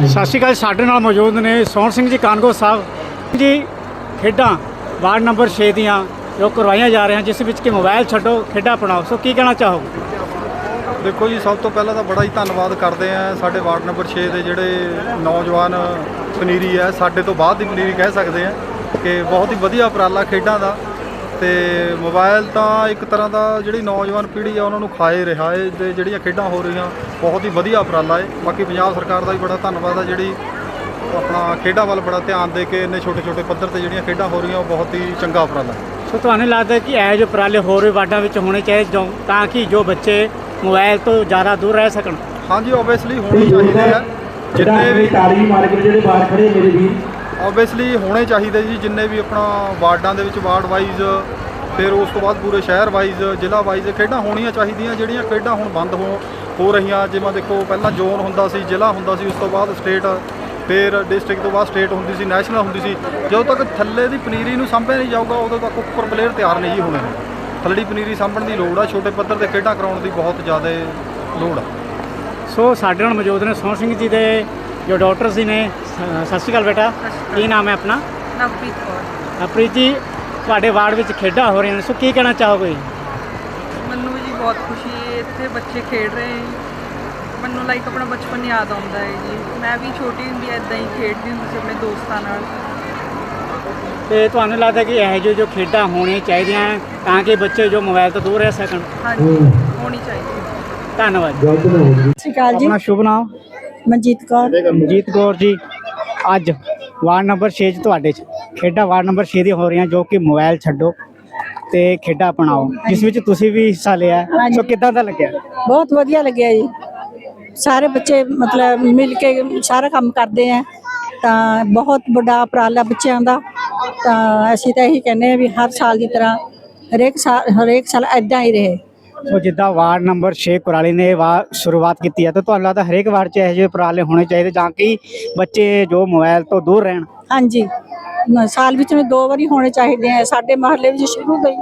ਸਤਿ ਸ਼੍ਰੀ ਅਕਾਲ ਸਾਡੇ ਨਾਲ ਮੌਜੂਦ ਨੇ ਸੋਹਣ ਸਿੰਘ ਜੀ ਕਾਨਗੋ ਸਾਹਿਬ। ਜੀ ਖੇਡਾਂ ਵਾਰਡ ਨੰਬਰ 6 ਦੀਆਂ ਜੋ ਕਰਵਾਈਆਂ ਜਾ ਰਹੀਆਂ ਜਿਸ ਵਿੱਚ ਕਿ ਮੋਬਾਈਲ ਛੱਡੋ ਖੇਡਾਂ ਅਪਣਾਓ। ਸੋ ਕੀ ਕਹਿਣਾ ਚਾਹੋਗੇ?
ਦੇਖੋ ਜੀ ਸਭ ਤੋਂ ਪਹਿਲਾਂ ਤਾਂ ਬੜਾ ਹੀ ਧੰਨਵਾਦ ਕਰਦੇ ਆ ਸਾਡੇ ਵਾਰਡ ਨੰਬਰ 6 ਦੇ ਜਿਹੜੇ ਨੌਜਵਾਨ ਪਨੀਰੀ ਹੈ ਸਾਡੇ ਤੋਂ ਬਾਅਦ ਦੀ ਪਨੀਰੀ ਕਹਿ ਸਕਦੇ ਆ ਕਿ ਬਹੁਤ ਹੀ ਵਧੀਆ ਉਪਰਾਲਾ ਖੇਡਾਂ ਦਾ ਤੇ ਮੋਬਾਈਲ ਤਾਂ ਇੱਕ ਤਰ੍ਹਾਂ ਦਾ ਜਿਹੜੀ ਨੌਜਵਾਨ ਪੀੜ੍ਹੀ ਆ ਉਹਨਾਂ ਨੂੰ ਖਾਏ ਰਿਹਾ ਹੈ ਤੇ ਜਿਹੜੀਆਂ ਖੇਡਾਂ ਹੋ ਰਹੀਆਂ ਬਹੁਤ ਹੀ ਵਧੀਆ ਉਪਰਾਲਾ ਹੈ ਬਾਕੀ ਪੰਜਾਬ ਸਰਕਾਰ ਦਾ ਵੀ ਬੜਾ ਧੰਨਵਾਦ ਆ ਜਿਹੜੀ ਆਪਣਾ ਖੇਡਾਂ ਵੱਲ ਬੜਾ ਧਿਆਨ ਦੇ ਕੇ ਇੰਨੇ ਛੋਟੇ ਛੋਟੇ ਪੱਧਰ ਤੇ ਜਿਹੜੀਆਂ ਖੇਡਾਂ ਹੋ ਰਹੀਆਂ ਉਹ ਬਹੁਤ ਹੀ ਚੰਗਾ ਉਪਰਾਲਾ ਹੈ
ਸੋ ਤੁਹਾਨੂੰ ਲੱਗਦਾ ਕਿ ਇਹ ਜੋ ਉਪਰਾਲੇ ਹੋਰ ਵੀ ਵਾਰਡਾਂ ਵਿੱਚ ਹੋਣੇ ਚਾਹੀਦੇ ਜੋ ਤਾਂ ਕਿ ਜੋ ਬੱਚੇ ਮੋਬਾਈਲ ਤੋਂ ਜ਼ਿਆਦਾ ਦੂਰ ਰਹਿ ਸਕਣ?
ਹਾਂਜੀ ਓਬਵੀਅਸਲੀ ਹੋਣੀ ਚਾਹੀਦੀ ਹੈ ਜਿੰਨੇ ਵੀ
ਤਾੜੀ ਮਾਰ ਕੇ ਜਿਹੜੇ ਬਾਹਰ ਖੜੇ ਮੇਰੇ ਵੀਰ
ਓਬਵੀਅਸਲੀ ਹੋਣੇ ਚਾਹੀਦੇ ਜੀ, ਜਿੰਨੇ ਵੀ ਆਪਣਾ ਵਾਰਡਾਂ ਦੇ ਵਿੱਚ ਵਾਰਡ ਵਾਈਜ਼ ਫਿਰ ਉਸ ਤੋਂ ਬਾਅਦ ਪੂਰੇ ਸ਼ਹਿਰ ਵਾਈਜ਼ ਜ਼ਿਲ੍ਹਾ ਵਾਈਜ਼ ਖੇਡਾਂ ਹੋਣੀਆਂ ਚਾਹੀਦੀਆਂ, ਜਿਹੜੀਆਂ ਖੇਡਾਂ ਹੁਣ ਬੰਦ ਹੋ ਹੋ ਰਹੀਆਂ। ਜਿਵੇਂ ਦੇਖੋ, ਪਹਿਲਾਂ ਜ਼ੋਨ ਹੁੰਦਾ ਸੀ, ਜ਼ਿਲ੍ਹਾ ਹੁੰਦਾ ਸੀ, ਉਸ ਤੋਂ ਬਾਅਦ ਸਟੇਟ ਫਿਰ ਡਿਸਟ੍ਰਿਕਟ ਤੋਂ ਬਾਅਦ ਸਟੇਟ ਹੁੰਦੀ ਸੀ ਨੈਸ਼ਨਲ ਹੁੰਦੀ ਸੀ। ਜਦੋਂ ਤੱਕ ਥੱਲੇ ਦੀ ਪਨੀਰੀ ਨੂੰ ਸਾਂਭਿਆ ਨਹੀਂ ਜਾਊਗਾ, ਉਦੋਂ ਤੱਕ ਉੱਪਰ ਪਲੇਅਰ ਤਿਆਰ ਨਹੀਂ ਜੀ ਹੋਣੇ। ਥੱਲੜੀ ਪਨੀਰੀ ਸਾਂਭਣ ਦੀ ਲੋੜ ਆ, ਛੋਟੇ ਪੱਧਰ ਤੇ ਖੇਡਾਂ ਕਰਾਉਣ ਦੀ ਬਹੁਤ ਜ਼ਿਆਦਾ ਲੋੜ ਆ।
ਸੋ ਸਾਡੇ ਨਾਲ ਮੌਜੂਦ ਨੇ ਸੋਹਣ ਸਿੰਘ ਜੀ ਦੇ ਜੋ ਡਾਕਟਰ ਜੀ ਨੇ ਸ- ਸਤਿ ਸ਼੍ਰੀ ਅਕਾਲ ਬੇਟਾ। ਕੀ ਨਾਮ ਹੈ ਆਪਣਾ?
ਨਵਪ੍ਰੀਤ ਕੌਰ।
ਅਪ੍ਰੀਤ ਜੀ ਤੁਹਾਡੇ ਵਾਰਡ ਵਿੱਚ ਖੇਡਾਂ ਹੋ ਰਹੀਆਂ ਨੇ ਸੋ ਕੀ ਕਹਿਣਾ ਚਾਹੋਗੇ?
ਮੈਨੂੰ ਜੀ ਬਹੁਤ ਖੁਸ਼ੀ ਹੈ ਇੱਥੇ ਬੱਚੇ ਖੇਡ ਰਹੇ ਹੈ। ਮੈਨੂੰ ਲਾਈਕ ਆਪਣਾ ਬਚਪਨ ਯਾਦ ਆਉਂਦਾ ਹੈ ਜੀ। ਮੈਂ ਵੀ ਛੋਟੀ ਹੁੰਦੀ ਐਦਾਂ ਹੀ ਖੇਡਦੀ ਹੁੰਦੀ ਸੀ ਆਪਣੇ ਦੋਸਤਾਂ ਨਾਲ।
ਤੇ ਤੁਹਾਨੂੰ ਲੱਗਦਾ ਕਿ ਇਹੋ ਜਿਹੇ ਜੋ ਖੇਡਾਂ ਹੋਣੀਆਂ ਚਾਹੀਦੀਆਂ ਹੈ ਤਾਂ ਕਿ ਬੱਚੇ ਜੋ ਮੋਬਾਈਲ ਤੋਂ ਦੂਰ ਰਹਿ ਸਕਣ?
ਹਾਂਜੀ ਹੋਣੀ ਚਾਹੀਦੀ
ਧੰਨਵਾਦ।
ਸਤਿ ਸ਼੍ਰੀ ਅਕਾਲ ਜੀ।
ਆਪਣਾ ਸ਼ੁਭ ਨਾਮ?
ਮਨਜੀਤ ਕੌਰ।
ਮਨਜੀਤ ਕੌਰ ਜੀ ਅੱਜ ਵਾਰਡ ਨੰਬਰ 6 ਚ ਤੁਹਾਡੇ ਚ ਖੇਡਾਂ ਵਾਰਡ ਨੰਬਰ 6 ਦੀਆਂ ਹੋ ਰਹੀਆਂ ਜੋ ਕਿ ਮੋਬਾਈਲ ਛੱਡੋ ਤੇ ਖੇਡਾਂ ਅਪਣਾਓ ਜਿਸ ਵਿੱਚ ਤੁਸੀਂ ਵੀ ਹਿੱਸਾ ਲਿਆ। ਸੋ ਕਿੱਦਾਂ ਦਾ ਲੱਗਿਆ?
ਬਹੁਤ ਵਧੀਆ ਲੱਗਿਆ ਜੀ। ਸਾਰੇ ਬੱਚੇ ਮਤਲਬ ਮਿਲ ਕੇ ਸਾਰਾ ਕੰਮ ਕਰਦੇ ਆ ਤਾਂ ਬਹੁਤ ਵੱਡਾ ਉਪਰਾਲਾ ਬੱਚਿਆਂ ਦਾ। ਤਾਂ ਅਸੀਂ ਤਾਂ ਇਹੀ ਕਹਿੰਦੇ ਆ ਵੀ ਹਰ ਸਾਲ ਦੀ ਤਰ੍ਹਾਂ ਹਰੇਕ ਸਾਲ ਹਰੇਕ ਸਾਲ ਐਦਾਂ ਹੀ ਰਹੇ।
ਸੋ ਜਿੱਦਾਂ ਵਾਰਡ ਨੰਬਰ 6 ਕੁਰਾਲੀ ਨੇ ਵਾ ਸ਼ੁਰੂਆਤ ਕੀਤੀ ਹੈ ਤਾਂ ਤੁਹਾਨੂੰ ਲੱਗਦਾ ਹਰੇਕ ਵਾਰਡ 'ਚ ਇਹੋ ਜਿਹੇ ਉਪਰਾਲੇ ਹੋਣੇ ਚਾਹੀਦੇ ਜਾਂ ਕਿ ਬੱਚੇ ਜੋ ਮੋਬਾਈਲ ਤੋਂ ਦੂਰ ਰਹਿਣ?
ਹਾਂਜੀ। ਸਾਲ ਵਿੱਚ ਦੋ ਵਾਰੀ ਹੋਣੇ ਚਾਹੀਦੇ ਆ। ਸਾਡੇ ਮਹੱਲੇ ਵਿੱਚ ਸ਼ੁਰੂ ਤੋਂ ਹੀ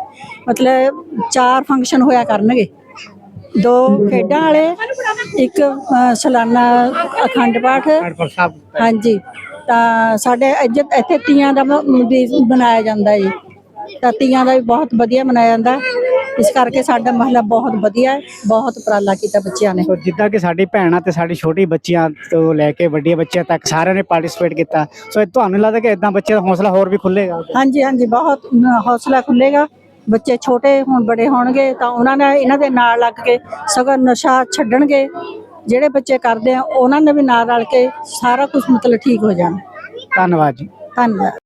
ਮਤਲਬ ਚਾਰ ਫੰਕਸ਼ਨ ਹੋਇਆ ਕਰਨਗੇ। ਦੋ ਖੇਡਾਂ ਵਾਲੇ ਇੱਕ ਸਾਲਾਨਾ ਅਖੰਡ ਪਾਠ। ਹਾਂਜੀ। ਤਾਂ ਸਾਡੇ ਇੱਜ਼ਤ ਇੱਥੇ ਤੀਆਂ ਦਾ ਮਨਾਇਆ ਜਾਂਦਾ ਜੀ। ਤਾਂ ਤੀਆਂ ਦਾ ਵੀ ਬਹੁਤ ਵਧੀਆ ਮਨਾਇਆ ਜਾਂਦਾ। ਇਸ ਕਰਕੇ ਸਾਡਾ ਮਹੱਲਾ ਬਹੁਤ ਵਧੀਆ ਹੈ ਬਹੁਤ ਉਪਰਾਲਾ ਕੀਤਾ ਬੱਚਿਆਂ ਨੇ।
ਸੋ ਜਿੱਦਾਂ ਕਿ ਸਾਡੀ ਭੈਣਾਂ ਤੇ ਸਾਡੀ ਛੋਟੀ ਬੱਚੀਆਂ ਤੋਂ ਲੈ ਕੇ ਵੱਡੀਆਂ ਬੱਚਿਆਂ ਤੱਕ ਸਾਰਿਆਂ ਨੇ ਪਾਰਟਿਸਿਪੇਟ ਕੀਤਾ। ਸੋ ਇਹ ਤੁਹਾਨੂੰ ਲੱਗਦਾ ਕਿ ਇਦਾਂ ਬੱਚਿਆਂ ਦਾ ਹੌਸਲਾ ਹੋਰ ਵੀ ਖੁੱਲੇਗਾ?
ਹਾਂਜੀ ਹਾਂਜੀ ਬਹੁਤ ਹੌਸਲਾ ਖੁੱਲੇਗਾ। ਬੱਚੇ ਛੋਟੇ ਹੁਣ ਬੜੇ ਹੋਣਗੇ ਤਾਂ ਉਹਨਾਂ ਨੇ ਇਹਨਾਂ ਦੇ ਨਾਲ ਲੱਗ ਕੇ ਸਗੋਂ ਨਸ਼ਾ ਛੱਡਣਗੇ।
ਜਿਹੜੇ ਬੱਚੇ ਕਰਦੇ ਆ ਉਹਨਾਂ ਨੇ ਵੀ ਨਾਲ ਰਲ ਕੇ ਸਾਰਾ ਕੁਝ ਮਤਲਬ ਠੀਕ ਹੋ ਜਾਣਾ।
ਧੰਨਵਾਦ ਜੀ।
ਧੰਨਵਾਦ।